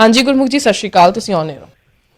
ਹਾਂਜੀ ਗੁਰਮੁਖ ਜੀ ਸਤਿ ਸ਼੍ਰੀ ਅਕਾਲ ਤੁਸੀਂ ਆਉਨੇ ਹੋ।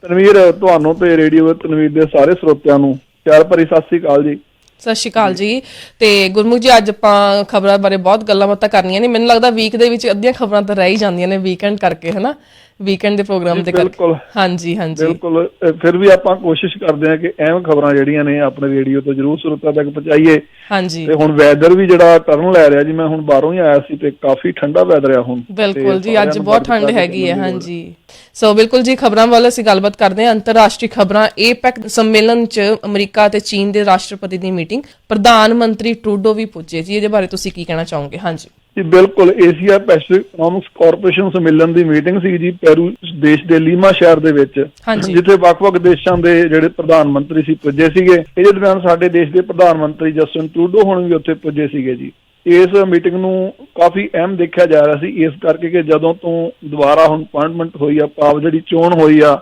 ਤਨਵੀਰ ਤੁਹਾਨੂੰ ਤੇ ਰੇਡੀਓ ਤਨਵੀਰ ਦੇ ਸਾਰੇ ਸਰੋਤਿਆਂ ਨੂੰ ਪਿਆਰ ਭਰੀ ਸਤਿ ਸ੍ਰੀ ਅਕਾਲ ਜੀ। ਸਤਿ ਸ਼੍ਰੀ ਅਕਾਲ ਜੀ। ਤੇ ਗੁਰਮੁਖ ਜੀ ਅੱਜ ਆਪਾਂ ਖਬਰਾਂ ਬਾਰੇ ਬਹੁਤ ਗੱਲਾਂ ਬਾਤਾਂ ਕਰਨੀਆਂ ਨੇ। ਮੈਨੂੰ ਲੱਗਦਾ ਵੀਕ ਦੇ ਵਿੱਚ ਅੱਧੀਆਂ ਖਬਰਾਂ ਤਾਂ ਰਹਿ ਹੀ ਜਾਂਦੀਆਂ ਨੇ ਵੀਕਐਂਡ ਕਰਕੇ ਹਨਾ? ਵੀਕਐਂਡ ਦੇ ਪ੍ਰੋਗਰਾਮ ਦੇ ਕਰਕੇ। ਬਿਲਕੁਲ। ਹਾਂਜੀ ਹਾਂਜੀ। ਬਿਲਕੁਲ ਫਿਰ ਵੀ ਆਪਾਂ ਕੋਸ਼ਿਸ਼ ਕਰਦੇ ਹਾਂ ਕਿ ਐਵੇਂ ਖਬਰਾਂ ਜਿਹੜੀਆਂ ਨੇ ਆਪਣੇ ਰੇਡੀਓ ਤੋਂ ਜ਼ਰੂਰ ਸਰੋਤਿਆਂ ਤੱਕ ਪਹੁੰਚਾਈਏ। ਹਾਂਜੀ। ਤੇ ਹੁਣ ਵੈਦਰ ਵੀ ਜਿਹੜਾ ਟਰਨ ਲੈ ਰਿਹਾ ਜੀ ਮੈਂ ਹੁਣ ਬਾਹਰੋਂ ਹੀ ਆਇਆ ਸੀ ਤੇ ਕਾਫੀ ਠੰਡਾ ਵੈਦਰ ਆ ਹੁਣ। ਬਿਲਕੁਲ ਜੀ ਅੱਜ ਬਹੁਤ ਠੰਡ ਹੈਗੀ ਹੈ ਹਾਂਜੀ। ਸੋ ਬਿਲਕੁਲ ਜੀ ਖਬਰਾਂ ਵੱਲ ਅਸੀਂ ਗੱਲਬਾਤ ਕਰਦੇ ਹਾਂ। ਅੰਤਰਰਾਸ਼ਟਰੀ ਖਬਰਾਂ ਏਪੈਕ ਸੰਮੇਲਨ 'ਚ ਅਮਰੀਕਾ ਤੇ ਚੀਨ ਦੇ ਰਾਸ਼ਟਰਪਤੀ ਦੀ ਮੀਟਿੰਗ ਪ੍ਰਧਾਨ ਮੰਤਰੀ ਟਰੂਡੋ ਵੀ ਪੁੱਜੇ ਜੀ ਇਹਦੇ ਬਾਰੇ ਤੁਸੀਂ ਕੀ ਕਹਿਣਾ ਚਾਹੋਗੇ? ਹਾਂਜੀ। ਜੀ ਬਿਲਕੁਲ ਏਸ਼ੀਆ ਪੈਸੀਫਿਕ ਇਕਨੋਮਿਕਸ ਕਾਰਪੋਰੇਸ਼ਨ ਸੰਮੇਲਨ ਦੀ ਮੀਟਿੰਗ ਸੀ ਜੀ ਪੈਰੂ ਦੇਸ਼ ਦੇ ਲੀਮਾ ਸ਼ਹਿਰ ਦੇ ਵਿੱਚ। ਜਿੱਥੇ ਵੱਖ-ਵੱਖ ਦੇਸ਼ਾਂ ਦੇ ਜਿਹੜੇ ਪ੍ਰਧਾਨ ਮੰਤਰੀ ਸੀ ਪੁੱਜੇ ਸੀਗੇ। ਇਹਦੇ ਦੌਰਾਨ ਸਾਡੇ ਦੇਸ਼ ਦੇ ਪ੍ਰਧਾਨ ਮੰਤਰੀ ਜਸਟਿਨ ਟਰੂਡੋ ਹੁਣ ਵੀ ਉੱਥੇ ਪੁੱਜੇ ਸੀਗੇ ਜੀ। ਇਸ ਮੀਟਿੰਗ ਨੂੰ ਕਾਫੀ ਅਹਿਮ ਦੇਖਿਆ ਜਾ ਰਿਹਾ ਸੀ ਇਸ ਕਰਕੇ ਕਿ ਜਦੋਂ ਤੋਂ ਦੁਬਾਰਾ ਹੁਣ ਅਪਾਇੰਟਮੈਂਟ ਹੋਈ ਆ ਭਾਵ ਜਿਹੜੀ ਚੋਣ ਹੋਈ ਆ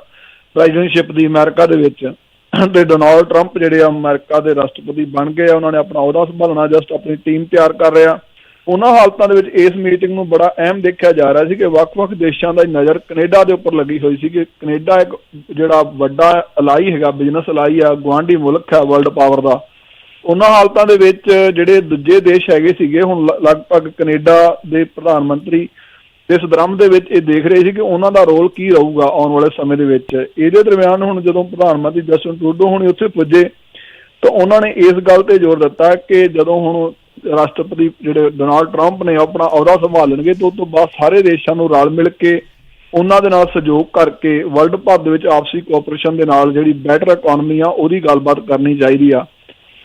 ਪ੍ਰੈਜ਼ੀਡੈਂਟਸ਼ਿਪ ਦੀ ਅਮਰੀਕਾ ਦੇ ਵਿੱਚ ਤੇ ਡੋਨਾਲਡ ਟਰੰਪ ਜਿਹੜੇ ਆ ਅਮਰੀਕਾ ਦੇ ਰਾਸ਼ਟਰਪਤੀ ਬਣ ਗਏ ਆ ਉਹਨਾਂ ਨੇ ਆਪਣਾ ਅਹੁਦਾ ਸੰਭਾਲਣਾ ਜਸਟ ਆਪਣੀ ਟੀਮ ਤਿਆਰ ਕਰ ਰਿਹਾ। ਉਹਨਾਂ ਹਾਲਤਾਂ ਦੇ ਵਿੱਚ ਇਸ ਮੀਟਿੰਗ ਨੂੰ ਬੜਾ ਅਹਿਮ ਦੇਖਿਆ ਜਾ ਰਿਹਾ ਸੀ ਕਿ ਵੱਖ-ਵੱਖ ਦੇਸ਼ਾਂ ਦਾ ਨਜ਼ਰ ਕੈਨੇਡਾ ਦੇ ਉੱਪਰ ਲੱਗੀ ਹੋਈ ਸੀ ਕਿ ਕੈਨੇਡਾ ਇੱਕ ਜਿਹੜਾ ਵੱਡਾ ਅਲਾਈ ਹੈਗਾ ਬਿਜ਼ਨਸ ਅਲਾਈ ਆ, ਗੁਆਂਢੀ ਮੁਲਕ ਹੈ ਵਰਲਡ ਪਾਵਰ ਦਾ। ਉਹਨਾਂ ਹਾਲਤਾਂ ਦੇ ਵਿੱਚ ਜਿਹੜੇ ਦੂਜੇ ਦੇਸ਼ ਹੈਗੇ ਸੀਗੇ, ਹੁਣ ਲਗਭਗ ਕੈਨੇਡਾ ਦੇ ਪ੍ਰਧਾਨ ਮੰਤਰੀ ਇਸ ਦਰਮ ਦੇ ਵਿੱਚ ਇਹ ਦੇਖ ਰਹੇ ਸੀ ਕਿ ਉਹਨਾਂ ਦਾ ਰੋਲ ਕੀ ਰਹੂਗਾ ਆਉਣ ਵਾਲੇ ਸਮੇਂ ਦੇ ਵਿੱਚ। ਇਹਦੇ ਦਰਮਿਆਨ ਹੁਣ ਜਦੋਂ ਪ੍ਰਧਾਨ ਮੰਤਰੀ ਜਸਟਿਨ ਟਰੂਡੋ ਹੁਣ ਉੱਥੇ ਪੁੱਜੇ, ਤਾਂ ਉਹਨਾਂ ਨੇ ਇਸ ਗੱਲ ਤੇ ਜ਼ੋਰ ਦਿੱਤਾ ਕਿ ਜਦੋਂ ਹੁਣ ਰਾਸ਼ਟਰਪਤੀ ਜਿਹੜੇ ਡੋਨਾਲਡ ਟਰੰਪ ਨੇ ਆਪਣਾ ਅਹੁਦਾ ਸੰਭਾਲਣਗੇ ਤਾਂ ਉਸ ਤੋਂ ਬਾਅਦ ਸਾਰੇ ਦੇਸ਼ਾਂ ਨੂੰ ਰਲ ਮਿਲ ਕੇ ਉਹਨਾਂ ਦੇ ਨਾਲ ਸਹਿਯੋਗ ਕਰਕੇ ਵਰਲਡ ਭਰ ਦੇ ਵਿੱਚ ਆਪਸੀ ਕੋਆਪਰੇਸ਼ਨ ਦੇ ਨਾਲ ਜਿਹੜੀ ਬੈਟਰ ਇਕਨੋਮੀ ਆ, ਉਹਦੀ ਗੱਲਬਾਤ ਕਰਨੀ ਚਾਹੀਦੀ ਆ।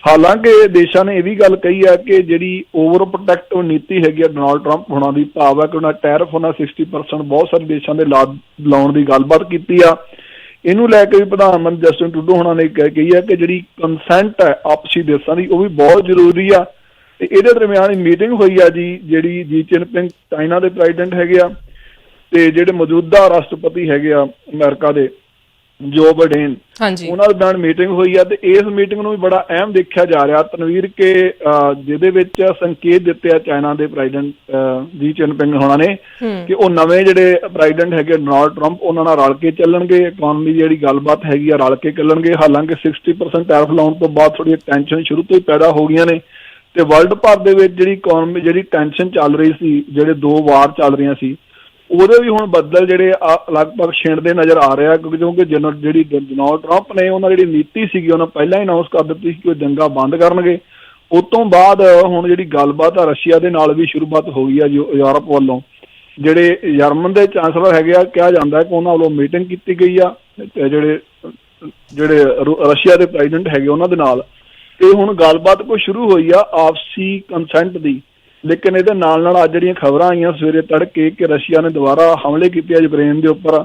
ਹਾਲਾਂਕਿ ਦੇਸ਼ਾਂ ਨੇ ਇਹ ਵੀ ਗੱਲ ਕਹੀ ਹੈ ਕਿ ਜਿਹੜੀ ਓਵਰ ਪ੍ਰੋਟੈਕਟਿਵ ਨੀਤੀ ਹੈਗੀ ਆ ਡੋਨਾਲਡ ਟਰੰਪ ਹੋਣਾ ਦੀ ਭਾਵ ਹੈ ਕਿ ਉਹਨਾਂ ਟੈਰਫ ਉਹਨਾਂ 60% ਬਹੁਤ ਸਾਰੇ ਦੇਸ਼ਾਂ ਦੇ ਲਾ ਲਾਉਣ ਦੀ ਗੱਲਬਾਤ ਕੀਤੀ ਆ। ਇਹਨੂੰ ਲੈ ਕੇ ਵੀ ਪ੍ਰਧਾਨ ਮੰਤਰੀ ਜਸਟਿਨ ਟਰੂਡੋ ਹੋਣਾ ਨੇ ਕਹਿ ਕਹੀ ਹੈ ਕਿ ਜਿਹੜੀ ਕੰਸੈਂਟ ਹੈ ਆਪਸੀ ਦੇਸ਼ਾਂ ਦੀ, ਉਹ ਵੀ ਬਹੁਤ ਜ਼ਰੂਰੀ ਆ। ਤੇ ਇਹਦੇ ਦਰਮਿਆਨ ਮੀਟਿੰਗ ਹੋਈ ਆ ਜੀ ਜਿਹੜੀ ਜੀ ਚਿਨਪਿੰਗ ਚਾਈਨਾ ਦੇ ਪ੍ਰੈਜ਼ੀਡੈਂਟ ਹੈਗੇ ਆ ਤੇ ਜਿਹੜੇ ਮੌਜੂਦਾ ਰਾਸ਼ਟਰਪਤੀ ਹੈਗੇ ਆ ਅਮਰੀਕਾ ਦੇ ਜੋ ਬਾਈਡਨ ਹਾਂਜੀ। ਉਹਨਾਂ ਦੇ ਨਾਲ ਮੀਟਿੰਗ ਹੋਈ ਆ ਤੇ ਇਸ ਮੀਟਿੰਗ ਨੂੰ ਵੀ ਬੜਾ ਅਹਿਮ ਦੇਖਿਆ ਜਾ ਰਿਹਾ। ਤਨਵੀਰ ਕੇ ਜਿਹਦੇ ਵਿੱਚ ਸੰਕੇਤ ਦਿੱਤੇ ਆ ਚਾਈਨਾ ਦੇ ਪ੍ਰੈਜ਼ੀਡੈਂਟ ਜੀ ਚਿਨਪਿੰਗ ਹੋਣਾ ਨੇ ਕਿ ਉਹ ਨਵੇਂ ਜਿਹੜੇ ਪ੍ਰੈਜ਼ੀਡੈਂਟ ਹੈਗੇ ਡੋਨਾਲਡ ਟਰੰਪ ਉਹਨਾਂ ਨਾਲ ਰਲ ਕੇ ਚੱਲਣਗੇ ਇਕਨੋਮੀ ਜਿਹੜੀ ਗੱਲਬਾਤ ਹੈਗੀ ਆ ਰਲ ਕੇ ਚੱਲਣਗੇ। ਹਾਲਾਂਕਿ 60% ਟੈਰਿਫ ਲਾਉਣ ਤੋਂ ਬਾਅਦ ਥੋੜੀ ਟੈਨਸ਼ਨ ਸ਼ੁਰੂ ਤੋਂ ਹੀ ਪੈਦਾ ਹੋ ਗਈਆਂ ਨੇ। ਤੇ ਵਰਲਡ ਭਰ ਦੇ ਵਿੱਚ ਜਿਹੜੀ ਇਕਨੋਮੀ ਜਿਹੜੀ ਟੈਨਸ਼ਨ ਚੱਲ ਰਹੀ ਸੀ, ਜਿਹੜੇ ਦੋ ਵਾਰ ਚੱਲ ਰਹੀਆਂ ਸੀ, ਉਹਦੇ ਵੀ ਹੁਣ ਬੱਦਲ ਜਿਹੜੇ ਲਗਭਗ ਛਿੰਦੇ ਨਜ਼ਰ ਆ ਰਿਹਾ ਕਿਉਂਕਿ ਕਿਉਂਕਿ ਜਨਰਲ ਜਿਹੜੀ ਡੋਨਾਲਡ ਟਰੰਪ ਨੇ ਉਹਨਾਂ ਜਿਹੜੀ ਨੀਤੀ ਸੀਗੀ, ਉਹਨਾਂ ਪਹਿਲਾਂ ਹੀ ਅਨਾਉਂਸ ਕਰ ਦਿੱਤੀ ਸੀ ਕਿ ਉਹ ਦੰਗਾ ਬੰਦ ਕਰਨਗੇ। ਉਸ ਤੋਂ ਬਾਅਦ ਹੁਣ ਜਿਹੜੀ ਗੱਲਬਾਤ ਆ ਰਸ਼ੀਆ ਦੇ ਨਾਲ ਵੀ ਸ਼ੁਰੂਆਤ ਹੋ ਗਈ ਆ ਯੂ- ਯੂਰਪ ਵੱਲੋਂ। ਜਿਹੜੇ ਜਰਮਨ ਦੇ ਚਾਂਸਲਰ ਹੈਗੇ ਆ, ਕਿਹਾ ਜਾਂਦਾ ਹੈ ਕਿ ਉਹਨਾਂ ਵੱਲੋਂ ਮੀਟਿੰਗ ਕੀਤੀ ਗਈ ਆ, ਤੇ ਜਿਹੜੇ ਜਿਹੜੇ ਰਸ਼ੀਆ ਦੇ ਪ੍ਰੈਜ਼ੀਡੈਂਟ ਹੈਗੇ ਉਹਨਾਂ ਦੇ ਨਾਲ। ਤੇ ਹੁਣ ਗੱਲਬਾਤ ਕੋ ਸ਼ੁਰੂ ਹੋਈ ਆ ਆਪਸੀ ਕੰਸੈਂਟ ਦੀ। ਲੇਕਿਨ ਇਹਦੇ ਨਾਲ ਨਾਲ ਅੱਜ ਜਿਹੜੀਆਂ ਖਬਰਾਂ ਆਈਆਂ ਸਵੇਰੇ ਤੜਕੇ ਕਿ ਰਸ਼ੀਆ ਨੇ ਦੁਬਾਰਾ ਹਮਲੇ ਕੀਤੇ ਆ ਯੂਕਰੇਨ ਦੇ ਉੱਪਰ,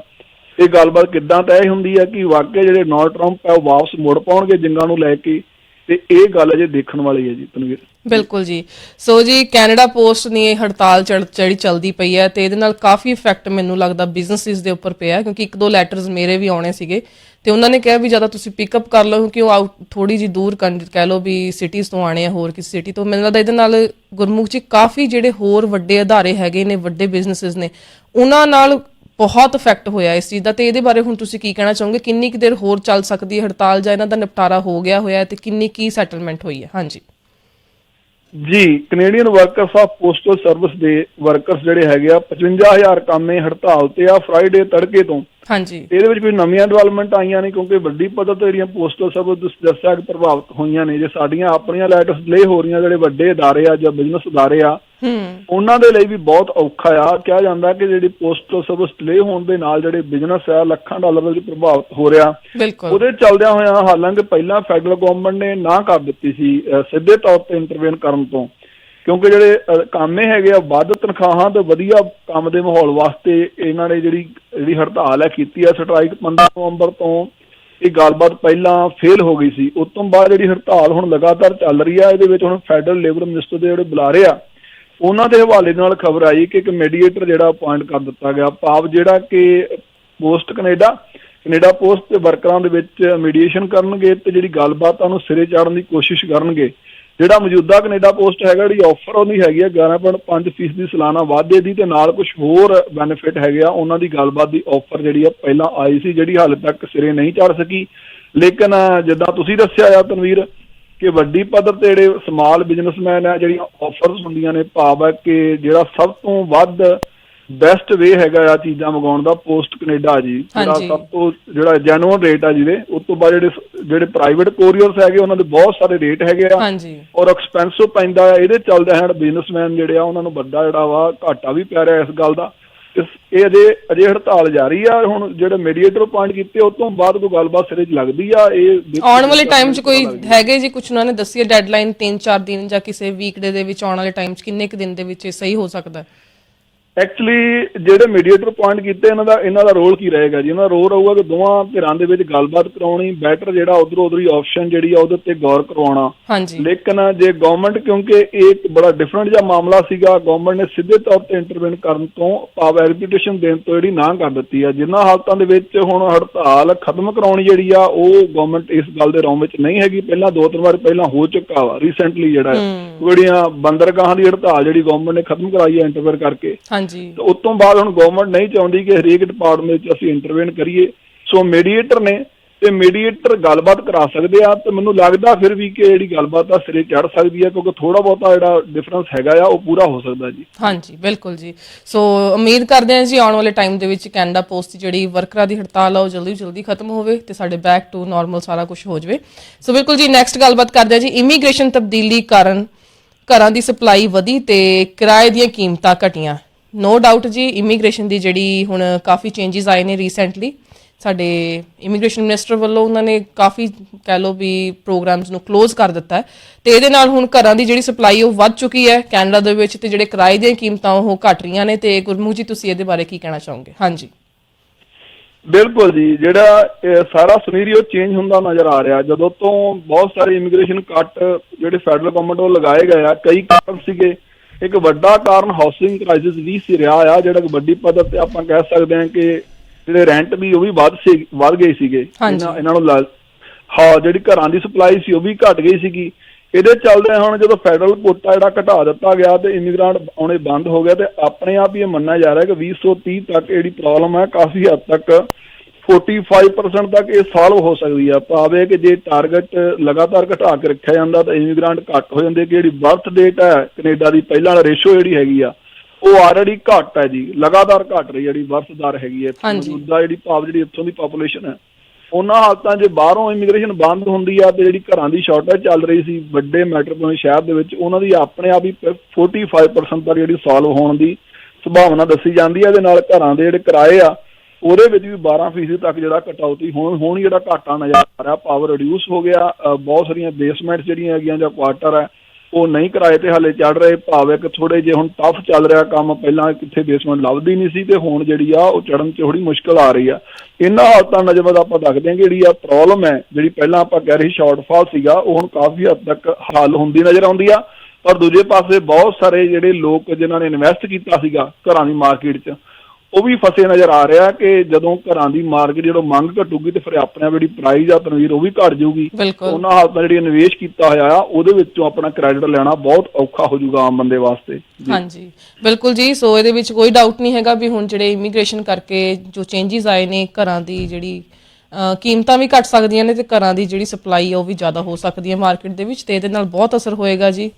ਇਹ ਗੱਲਬਾਤ ਕਿੱਦਾਂ ਤੈਅ ਹੁੰਦੀ ਹੈ ਕਿ ਵਾਕਿਆ ਜਿਹੜੇ ਡੋਨਾਲਡ ਟਰੰਪ ਹੈ ਉਹ ਵਾਪਸ ਮੁੜ ਪਾਉਣਗੇ ਜੰਗਾਂ ਨੂੰ ਲੈ ਕੇ? ਤੇ ਇਹ ਗੱਲ ਅਜੇ ਦੇਖਣ ਵਾਲੀ ਹੈ ਜੀ ਤਨਵੀਰ ਬਿਲਕੁਲ ਜੀ। ਸੋ ਜੀ ਕੈਨੇਡਾ ਪੋਸਟ ਦੀ ਇਹ ਹੜਤਾਲ ਚੜ੍ਹ- ਜਿਹੜੀ ਚੱਲਦੀ ਪਈ ਹੈ ਤੇ ਇਹਦੇ ਨਾਲ ਕਾਫੀ ਇਫੈਕਟ ਮੈਨੂੰ ਲੱਗਦਾ ਬਿਜ਼ਨਸਿਸ ਦੇ ਉੱਪਰ ਪਿਆ ਕਿਉਂਕਿ ਇੱਕ ਦੋ ਲੈਟਰਸ ਮੇਰੇ ਵੀ ਆਉਣੇ ਸੀਗੇ ਤੇ ਉਹਨਾਂ ਨੇ ਕਿਹਾ ਵੀ ਜ਼ਿਆਦਾ ਤੁਸੀਂ ਪਿਕਅਪ ਕਰ ਲਓ ਕਿਉਂਕਿ ਉਹ ਆਊਟ ਥੋੜੀ ਜੀ ਦੂਰ ਕੰ- ਕਹਿ ਲਓ ਵੀ ਸਿਟੀਜ਼ ਤੋਂ ਆਣੇ ਆ ਹੋਰ ਕਿਸੇ ਸਿਟੀ ਤੋਂ। ਮੈਨੂੰ ਲੱਗਦਾ ਇਹਦੇ ਨਾਲ ਗੁਰਮੁਖ ਜੀ ਕਾਫੀ ਜਿਹੜੇ ਹੋਰ ਵੱਡੇ ਅਦਾਰੇ ਹੈਗੇ ਨੇ, ਵੱਡੇ ਬਿਜ਼ਨਸਿਸ ਨੇ, ਉਹਨਾਂ ਨਾਲ ਬਹੁਤ ਇਫੈਕਟ ਹੋਇਆ ਇਸ ਚੀਜ਼ ਦਾ ਤੇ ਇਹਦੇ ਬਾਰੇ ਹੁਣ ਤੁਸੀਂ ਕੀ ਕਹਿਣਾ ਚਾਹੋਗੇ? ਕਿੰਨੀ ਕੁ ਦੇਰ ਹੋਰ ਚੱਲ ਸਕਦੀ ਹੈ ਹੜਤਾਲ ਜਾਂ ਇਹਨਾਂ ਦਾ ਨਿਪਟਾਰਾ ਹੋ ਗਿਆ ਹੋਇਆ ਤੇ ਕਿੰਨੀ ਕੀ ਸੈਟਲਮੈਂਟ ਹੋਈ ਹੈ? ਹਾਂਜੀ। ਜੀ Canadian workers of postal service ਦੇ ਵਰਕਰਸ ਜਿਹੜੇ ਹੈਗੇ ਆ 55000 ਕਾਮੇ ਹੜਤਾਲ ਤੇ ਆ ਫਰਾਈਡੇ ਤੜਕੇ ਤੋਂ ਹਾਂਜੀ ਇਹਦੇ ਵਿੱਚ ਕੋਈ ਨਵੀਆਂ ਡਿਵੈਲਪਮੈਂਟ ਆਈਆਂ ਨੇ ਕਿਉਂਕਿ ਵੱਡੀ ਪੱਧਰ ਤੇ ਜਿਹੜੀਆਂ ਪੋਸਟਲ ਸਰਵਿਸ ਤੁਸੀਂ ਦੱਸਿਆ ਕਿ ਪ੍ਰਭਾਵਿਤ ਹੋਈਆਂ ਨੇ ਜੇ ਸਾਡੀਆਂ ਆਪਣੀਆਂ ਲੈਟਰਸ ਡਿਲੇ ਹੋ ਰਹੀਆਂ ਜਿਹੜੇ ਵੱਡੇ ادارے ਆ ਜਾਂ ਬਿਜ਼ਨਸ ادارے ਆ ਹੂੰ ਉਹਨਾਂ ਦੇ ਲਈ ਵੀ ਬਹੁਤ ਔਖਾ ਆ ਕਿਹਾ ਜਾਂਦਾ ਕਿ ਜਿਹੜੀ ਪੋਸਟਲ ਸਰਵਿਸ ਡਿਲੇ ਹੋਣ ਦੇ ਨਾਲ ਜਿਹੜੇ ਬਿਜ਼ਨਸ ਆ ਲੱਖਾਂ ਡਾਲਰ ਦੇ ਵਿੱਚ ਪ੍ਰਭਾਵਿਤ ਹੋ ਰਿਹਾ ਬਿਲਕੁਲ ਉਹਦੇ ਚੱਲਦਿਆਂ ਹੋਇਆਂ ਹਾਲਾਂਕਿ ਪਹਿਲਾਂ ਫੈਡਰਲ ਗਵਰਨਮੈਂਟ ਨੇ ਨਾ ਕਰ ਦਿੱਤੀ ਸੀ ਅਹ ਸਿੱਧੇ ਤੌਰ ਤੇ ਇੰਟਰਵੈਨ ਕਰਨ ਤੋਂ ਕਿਉਂਕਿ ਜਿਹੜੇ ਕੰਮ ਇਹ ਹੈਗੇ ਆ, ਵੱਧ ਤਨਖਾਹਾਂ ਤੇ ਵਧੀਆ ਕੰਮ ਦੇ ਮਾਹੌਲ ਵਾਸਤੇ ਇਹਨਾਂ ਨੇ ਜਿਹੜੀ ਜਿਹੜੀ ਹੜਤਾਲ ਹੈ ਕੀਤੀ ਆ ਸਟ੍ਰਾਈਕ 15 ਨਵੰਬਰ ਤੋਂ। ਇਹ ਗੱਲਬਾਤ ਪਹਿਲਾਂ ਫੇਲ ਹੋ ਗਈ ਸੀ। ਉਸ ਤੋਂ ਬਾਅਦ ਜਿਹੜੀ ਹੜਤਾਲ ਹੁਣ ਲਗਾਤਾਰ ਚੱਲ ਰਹੀ ਆ, ਇਹਦੇ ਵਿੱਚ ਹੁਣ ਫੈਡਰਲ ਲੇਬਰ ਮਿਨਿਸਟਰ ਦੇ ਜਿਹੜੇ ਬੁਲਾਰੇ ਆ, ਉਹਨਾਂ ਦੇ ਹਵਾਲੇ ਨਾਲ ਖਬਰ ਆਈ ਕਿ ਇੱਕ ਮੀਡੀਏਟਰ ਜਿਹੜਾ ਅਪਾਇੰਟ ਕਰ ਦਿੱਤਾ ਗਿਆ। ਭਾਵ ਜਿਹੜਾ ਕਿ ਪੋਸਟ ਕੈਨੇਡਾ ਕੈਨੇਡਾ ਪੋਸਟ ਦੇ ਵਰਕਰਾਂ ਦੇ ਵਿੱਚ ਮੀਡੀਏਸ਼ਨ ਕਰਨਗੇ ਤੇ ਜਿਹੜੀ ਗੱਲਬਾਤ ਆ, ਉਹਨੂੰ ਸਿਰੇ ਚਾੜਨ ਦੀ ਕੋਸ਼ਿਸ਼ ਕਰਨਗੇ। ਜਿਹੜਾ ਮੌਜੂਦਾ ਕੈਨੇਡਾ ਪੋਸਟ ਹੈਗਾ, ਜਿਹੜੀ ਆਫਰ ਉਹਦੀ ਹੈਗੀ ਆ 11.5% ਦੀ ਸਾਲਾਨਾ ਵਾਧੇ ਦੀ ਤੇ ਨਾਲ ਕੁਝ ਹੋਰ ਬੈਨੀਫਿਟ ਹੈਗੇ ਆ। ਉਹਨਾਂ ਦੀ ਗੱਲਬਾਤ ਦੀ ਆਫਰ ਜਿਹੜੀ ਆ ਪਹਿਲਾਂ ਆਈ ਸੀ, ਜਿਹੜੀ ਹਾਲੇ ਤੱਕ ਸਿਰੇ ਨਹੀਂ ਚੜ ਸਕੀ। ਲੇਕਿਨ ਜਿੱਦਾਂ ਤੁਸੀਂ ਦੱਸਿਆ ਆ ਤਨਵੀਰ, ਕਿ ਵੱਡੀ ਪੱਧਰ ਤੇ ਜਿਹੜੇ ਸਮਾਲ ਬਿਜ਼ਨਸਮੈਨ ਆ, ਜਿਹੜੀਆਂ ਆਫਰਸ ਹੁੰਦੀਆਂ ਨੇ, ਭਾਵ ਹੈ ਕਿ ਜਿਹੜਾ ਸਭ ਤੋਂ ਵੱਧ ਬੈਸਟ ਵੇ ਹੈਗਾ ਆ ਚੀਜ਼ਾਂ ਮੰਗਾਉਣ ਦਾ ਪੋਸਟ ਕੈਨੇਡਾ ਜੀ। ਜਿਹੜਾ। ਸਭ ਤੋਂ ਜਿਹੜਾ ਜੈਨੂਅਨ ਰੇਟ ਆ ਜਿਹਦੇ ਉਸ ਤੋਂ ਬਾਅਦ ਜਿਹੜੇ ਜਿਹੜੇ ਪ੍ਰਾਈਵੇਟ ਕੋਰੀਅਰਸ ਹੈਗੇ ਉਹਨਾਂ ਦੇ ਬਹੁਤ ਸਾਰੇ ਰੇਟ ਹੈਗੇ ਆ। ਔਰ ਐਕਸਪੈਂਸਿਵ ਪੈਂਦਾ ਆ ਇਹਦੇ ਚੱਲਦੇ ਹਨ ਬਿਜ਼ਨਸਮੈਨ ਜਿਹੜੇ ਆ ਉਹਨਾਂ ਨੂੰ ਵੱਡਾ ਜਿਹੜਾ ਵਾ ਘਾਟਾ ਵੀ ਪੈ ਰਿਹਾ ਇਸ ਗੱਲ ਦਾ। ਇਸ ਇਹ ਅਜੇ ਅਜੇ ਹੜਤਾਲ ਜਾਰੀ ਆ ਹੁਣ ਜਿਹੜੇ ਮੀਡੀਏਟਰ ਪੁਆਇੰਟ ਕੀਤੇ ਉਸ ਤੋਂ ਬਾਅਦ ਕੋਈ ਗੱਲਬਾਤ ਸਿਰੇ 'ਚ ਲੱਗਦੀ ਆ ਇਹ ਆਉਣ ਵਾਲੇ ਟਾਈਮ 'ਚ ਕੋਈ ਹੈਗੇ ਜੀ ਕੁਝ ਉਹਨਾਂ ਨੇ ਦੱਸੀ ਹੈ ਡੈਡਲਾਈਨ 3-4 ਦਿਨ ਜਾਂ ਕਿਸੇ ਵੀਕ ਦੇ ਵਿੱਚ ਆਉਣ ਵਾਲੇ ਟਾਈਮ 'ਚ ਕਿੰਨੇ ਕੁ ਦਿਨ ਦੇ ਵਿੱਚ ਇਹ ਸਹੀ ਹੋ ਸਕਦਾ ਹੈ? ਐਕਚੁਅਲੀ ਜਿਹੜੇ ਮੀਡੀਏਟਰ ਪੁਆਇੰਟ ਕੀਤੇ ਇਹਨਾਂ ਦਾ ਇਹਨਾਂ ਦਾ ਰੋਲ ਕੀ ਰਹੇਗਾ ਜੀ? ਇਹਨਾਂ ਦਾ ਰੋਲ ਰਹੂਗਾ ਕਿ ਦੋਵਾਂ ਧਿਰਾਂ ਦੇ ਵਿੱਚ ਗੱਲਬਾਤ ਕਰਾਉਣੀ ਬੈਟਰ ਜਿਹੜਾ ਉਧਰੋਂ ਉਧਰੀ ਆਪਸ਼ਨ ਜਿਹੜੀ ਆ ਉਹਦੇ ਉੱਤੇ ਗੌਰ ਕਰਵਾਉਣਾ। ਲੇਕਿਨ ਜੇ ਗਵਰਨਮੈਂਟ ਕਿਉਂਕਿ ਇਹ ਇੱਕ ਬੜਾ ਡਿਫਰੈਂਟ ਜਿਹਾ ਮਾਮਲਾ ਸੀਗਾ ਗਵਰਨਮੈਂਟ ਨੇ ਸਿੱਧੇ ਤੌਰ ਤੇ ਇੰਟਰਵੈਨ ਕਰਨ ਤੋਂ ਪਾਵਰ ਰੈਪਿਊਟੇਸ਼ਨ ਦੇਣ ਤੋਂ ਜਿਹੜੀ ਨਾ ਕਰ ਦਿੱਤੀ ਆ। ਜਿਨ੍ਹਾਂ ਹਾਲਤਾਂ ਦੇ ਵਿੱਚ ਹੁਣ ਹੜਤਾਲ ਖਤਮ ਕਰਾਉਣੀ ਜਿਹੜੀ ਆ ਉਹ ਗਵਰਨਮੈਂਟ ਇਸ ਗੱਲ ਦੇ ਰੌਮ ਵਿੱਚ ਨਹੀਂ ਹੈਗੀ। ਪਹਿਲਾਂ ਦੋ ਤਿੰਨ ਵਾਰ ਪਹਿਲਾਂ ਹੋ ਚੁੱਕਾ ਵਾ ਰੀਸੈਂਟਲੀ ਜਿਹੜਾ। ਹੈ। ਜਿਹੜੀਆਂ ਬੰਦਰਗਾਹਾਂ ਦੀ ਹੜਤਾਲ ਜਿਹੜੀ ਗਵਰਨਮੈਂਟ ਨੇ ਖਤਮ ਕਰਾਈ ਹੈ ਇੰਟਰਵੈਨ ਕਰਕੇ। ਹਾਂਜੀ। ਉਸ ਤੋਂ ਬਾਅਦ ਹੁਣ ਗਵਰਨਮੈਂਟ ਨਹੀਂ ਚਾਹੁੰਦੀ ਕਿ ਹਰੇਕ ਡਿਪਾਰਟਮੈਂਟ ਵਿੱਚ ਅਸੀਂ ਇੰਟਰਵੈਨ ਕਰੀਏ। ਸੋ ਮੀਡੀਏਟਰ ਨੇ ਤੇ ਮੀਡੀਏਟਰ ਗੱਲਬਾਤ ਕਰਾ ਸਕਦੇ ਆ ਤੇ ਮੈਨੂੰ ਲੱਗਦਾ ਫਿਰ ਵੀ ਕਿ ਜਿਹੜੀ ਗੱਲਬਾਤ ਆ ਸਿਰੇ ਚੜ ਸਕਦੀ ਹੈ ਕਿਉਂਕਿ ਥੋੜਾ ਬਹੁਤਾ ਜਿਹੜਾ ਡਿਫਰੈਂਸ ਹੈਗਾ ਆ ਉਹ ਪੂਰਾ ਹੋ ਸਕਦਾ ਜੀ। ਹਾਂਜੀ ਬਿਲਕੁਲ ਜੀ। ਸੋ ਉਮੀਦ ਕਰਦੇ ਹਾਂ ਜੀ ਆਉਣ ਵਾਲੇ ਟਾਈਮ ਦੇ ਵਿੱਚ ਕੈਨੇਡਾ ਪੋਸਟ ਜਿਹੜੀ ਵਰਕਰਾਂ ਦੀ ਹੜਤਾਲ ਆ ਉਹ ਜਲਦੀ ਜਲਦੀ ਖਤਮ ਹੋਵੇ ਤੇ ਸਾਡੇ ਬੈਕ ਟੂ ਨਾਰਮਲ ਸਾਰਾ ਕੁਝ ਹੋ ਜਾਵੇ। ਸੋ ਬਿਲਕੁਲ ਜੀ ਨੈਕਸਟ ਗੱਲਬਾਤ ਕਰਦੇ ਹਾਂ ਜੀ। ਇਮੀਗ੍ਰੇਸ਼ਨ ਤਬਦੀਲੀ ਕਾਰਨ ਘਰਾਂ ਦੀ ਸਪਲਾਈ ਵਧੀ ਤੇ ਕਿਰਾਏ ਦੀਆਂ ਕੀਮਤਾਂ ਘਟੀਆਂ। ਨੋ ਡਾਊਟ ਜੀ ਇਮੀਗ੍ਰੇਸ਼ਨ ਦੀ ਜਿਹੜੀ ਹੁਣ ਕਾਫੀ ਚੇਂਜਸ ਆਏ ਨੇ ਰੀਸੈਂਟਲੀ ਸਾਡੇ ਇਮੀਗ੍ਰੇਸ਼ਨ ਮਿਨਿਸਟਰ ਵੱਲੋਂ ਉਹਨਾਂ ਨੇ ਕਾਫੀ ਕਹਿ ਲਓ ਵੀ ਪ੍ਰੋਗਰਾਮਸ ਨੂੰ ক্লোਜ਼ ਕਰ ਦਿੱਤਾ ਹੈ ਤੇ ਇਹਦੇ ਨਾਲ ਹੁਣ ਘਰਾਂ ਦੀ ਜਿਹੜੀ ਸਪਲਾਈ ਉਹ ਵੱਧ ਚੁੱਕੀ ਹੈ, ਕੈਨੇਡਾ ਦੇ ਵਿੱਚ ਤੇ ਜਿਹੜੇ ਕਿਰਾਏ ਦੀਆਂ ਕੀਮਤਾਂ ਉਹ ਘਟ ਰਹੀਆਂ ਨੇ ਤੇ ਗੁਰਮੁਖ ਜੀ, ਤੁਸੀਂ ਇਹਦੇ ਬਾਰੇ ਕੀ ਕਹਿਣਾ ਚਾਹੋਗੇ? ਹਾਂਜੀ। ਬਿਲਕੁਲ ਜੀ, ਜਿਹੜਾ ਸਾਰਾ ਸਿਨੈਰੀਓ ਚੇਂਜ ਹੁੰਦਾ ਨਜ਼ਰ ਆ ਰਿਹਾ, ਜਦੋਂ ਤੋਂ ਬਹੁਤ ਸਾਰੇ ਇਮੀਗ੍ਰੇਸ਼ਨ ਕੱਟ ਜਿਹੜੇ ਫੈਡਰਲ ਗਵਰਨਮੈਂਟ ਵੱਲੋਂ ਲਗਾਏ ਗਏ ਆ, ਕਈ ਕਾਰਨ ਸੀਗੇ ਇੱਕ ਵੱਡਾ ਕਾਰਨ ਹਾਊਸਿੰਗ ਕ੍ਰਾਈਸਿਸ ਵੀ ਸੀ ਰਿਹਾ ਆ ਜਿਹੜਾ ਕਿ ਵੱਡੀ ਪੱਧਰ ਤੇ ਆਪਾਂ ਕਹਿ ਸਕਦੇ ਹਾਂ ਕਿ ਜਿਹੜੇ ਰੈਂਟ ਵੀ ਉਹ ਵੀ ਵੱਧ ਸੀ ਵੱਧ ਗਏ ਸੀਗੇ। ਇਹਨਾਂ ਇਹਨਾਂ ਨੂੰ ਲਾ- ਹਾਂ ਜਿਹੜੀ ਘਰਾਂ ਦੀ ਸਪਲਾਈ ਸੀ ਉਹ ਵੀ ਘਟ ਗਈ ਸੀਗੀ ਇਹਦੇ ਚੱਲਦੇ ਹੁਣ ਜਦੋਂ ਫੈਡਰਲ ਕੋਟਾ ਜਿਹੜਾ ਘਟਾ ਦਿੱਤਾ ਗਿਆ ਤੇ ਇਮੀਗ੍ਰੈਂਟ ਆਉਣੇ ਬੰਦ ਹੋ ਗਿਆ ਤੇ ਆਪਣੇ ਆਪ ਹੀ ਇਹ ਮੰਨਿਆ ਜਾ ਰਿਹਾ ਕਿ 2030 ਤੱਕ ਜਿਹੜੀ ਪ੍ਰੋਬਲਮ ਹੈ ਕਾਫੀ ਹੱਦ ਤੱਕ 45% ਤੱਕ ਇਹ ਸੋਲਵ ਹੋ ਸਕਦੀ ਆ। ਭਾਵੇਂ ਕਿ ਜੇ ਟਾਰਗੇਟ ਲਗਾਤਾਰ ਘਟਾ ਕੇ ਰੱਖਿਆ ਜਾਂਦਾ ਤਾਂ ਇਮੀਗ੍ਰੈਂਟ ਘੱਟ ਹੋ ਜਾਂਦੇ। ਕਿ ਜਿਹੜੀ ਬਰਥ ਡੇਟ ਹੈ ਕੈਨੇਡਾ ਦੀ ਪਹਿਲਾਂ ਵਾਲਾ ਰੇਸ਼ੋ ਜਿਹੜੀ ਹੈਗੀ ਆ ਉਹ ਆਲਰੇਡੀ ਘੱਟ ਹੈ ਜੀ। ਲਗਾਤਾਰ ਘਟ ਰਹੀ ਜਿਹੜੀ ਬਰਥ ਦਰ ਹੈਗੀ ਹੈ। ਮੌਜੂਦਾ ਜਿਹੜੀ ਭਾਵ ਜਿਹੜੀ ਇੱਥੋਂ ਦੀ ਪਾਪੂਲੇਸ਼ਨ ਹੈ ਉਹਨਾਂ ਹਾਲਤਾਂ 'ਚ ਬਾਹਰੋਂ ਇਮੀਗ੍ਰੇਸ਼ਨ ਬੰਦ ਹੁੰਦੀ ਆ ਤੇ ਜਿਹੜੀ ਘਰਾਂ ਦੀ ਸ਼ਾਰਟੇਜ ਚੱਲ ਰਹੀ ਸੀ ਵੱਡੇ ਮੈਟਰੋਪੋਲੀਟਨ ਸ਼ਹਿਰ ਦੇ ਵਿੱਚ ਉਹਨਾਂ ਦੀ ਆਪਣੇ ਆਪ ਹੀ 45% ਤੱਕ ਜਿਹੜੀ ਸੋਲਵ ਹੋਣ ਦੀ ਸੰਭਾਵਨਾ ਦੱਸੀ ਜਾਂਦੀ ਹੈ ਇਹਦੇ ਨਾਲ ਘਰਾਂ ਦੇ ਜਿਹੜੇ ਕਿਰਾਏ ਆ ਉਹਦੇ ਵਿੱਚ ਵੀ 12% ਤੱਕ ਜਿਹੜਾ ਕਟੌਤੀ, ਹੋਣ, ਹੁਣ ਜਿਹੜਾ ਘਾਟਾ ਨਜ਼ਰ ਆ ਰਿਹਾ ਪਾਵਰ ਰਿਡਿਊਸ ਹੋ ਗਿਆ ਬਹੁਤ ਸਾਰੀਆਂ ਬੇਸਮੈਂਟ ਜਿਹੜੀਆਂ ਹੈਗੀਆਂ ਜਾਂ ਕੁਆਟਰ ਹੈ, ਉਹ ਨਹੀਂ ਕਿਰਾਏ ਤੇ ਹਾਲੇ ਚੜ ਰਹੇ, ਭਾਵੇਂ ਕਿ ਥੋੜੇ ਜੇ ਹੁਣ ਟਫ ਚੱਲ ਰਿਹਾ ਕੰਮ, ਪਹਿਲਾਂ ਕਿੱਥੇ ਬੇਸਮੈਂਟ ਲੱਭਦੀ ਨਹੀਂ ਸੀ ਤੇ ਹੁਣ ਜਿਹੜੀ ਆ ਉਹ ਚੜਨ 'ਚ ਥੋੜੀ ਮੁਸ਼ਕਲ ਆ ਰਹੀ ਆ। ਇਹਨਾਂ ਹਾਲਤਾਂ ਨਜ਼ਰ ਆਪਾਂ ਦੱਸਦੇ ਹਾਂ ਕਿ ਜਿਹੜੀ ਆ ਪ੍ਰੋਬਲਮ ਹੈ, ਜਿਹੜੀ ਪਹਿਲਾਂ ਆਪਾਂ ਕਹਿ ਰਹੀ ਸ਼ਾਰਟਫਾਲ ਸੀਗਾ, ਉਹ ਹੁਣ ਕਾਫੀ ਹੱਦ ਤੱਕ ਹੱਲ ਹੁੰਦੀ ਨਜ਼ਰ ਆਉਂਦੀ ਆ। ਪਰ ਦੂਜੇ ਪਾਸੇ ਬਹੁਤ ਸਾਰੇ ਜਿਹੜੇ ਲੋਕ ਜਿਨ੍ਹਾਂ ਨੇ ਇਨਵੈਸਟ ਕੀਤਾ ਸੀਗਾ ਘਰਾਂ ਦੀ ਮਾਰਕੀਟ 'ਚ ਉਹ ਵੀ ਫਸੇ ਨਜ਼ਰ ਆ ਰਿਹਾ ਕਿ ਜਦੋਂ ਘਰਾਂ ਦੀ ਮਾਰਕੀਟ ਜਦੋਂ ਮੰਗ ਘਟੂਗੀ ਤੇ ਫਿਰ ਆਪਣੇ ਆਪ ਜਿਹੜੀ ਪ੍ਰਾਈਸ ਆ ਤਨਵੀਰ ਉਹ ਵੀ ਘਟ ਜਾਊਗੀ। ਉਹਨਾਂ ਹਾਲਤਾਂ ਜਿਹੜੀ ਨਿਵੇਸ਼ ਕੀਤਾ ਹੋਇਆ ਆ ਉਹਦੇ ਵਿੱਚੋਂ ਆਪਣਾ ਕ੍ਰੈਡਿਟ ਲੈਣਾ ਬਹੁਤ ਔਖਾ ਹੋ ਜਾਊਗਾ ਆਮ ਬੰਦੇ ਵਾਸਤੇ। ਹਾਂਜੀ। ਬਿਲਕੁਲ ਜੀ ਸੋ ਇਹਦੇ ਵਿੱਚ ਕੋਈ ਡਾਊਟ ਨਹੀਂ ਹੈਗਾ ਵੀ ਹੁਣ ਜਿਹੜੇ ਇਮੀਗ੍ਰੇਸ਼ਨ ਕਰਕੇ ਜੋ ਚੇਂਜਸ ਆਏ ਨੇ ਘਰਾਂ ਦੀ ਜਿਹੜੀ ਕੀਮਤਾਂ ਵੀ ਘਟ ਸਕਦੀਆਂ ਨੇ ਤੇ ਘਰਾਂ ਦੀ ਜਿਹੜੀ ਸਪਲਾਈ ਆ ਉਹ ਵੀ ਜ਼ਿਆਦਾ ਹੋ ਸਕਦੀ ਹੈ ਮਾਰਕੀਟ ਦੇ ਵਿੱਚ ਤੇ ਇਹਦੇ ਨਾਲ ਬਹੁਤ ਅਸਰ ਹੋਏਗਾ ਜੀ।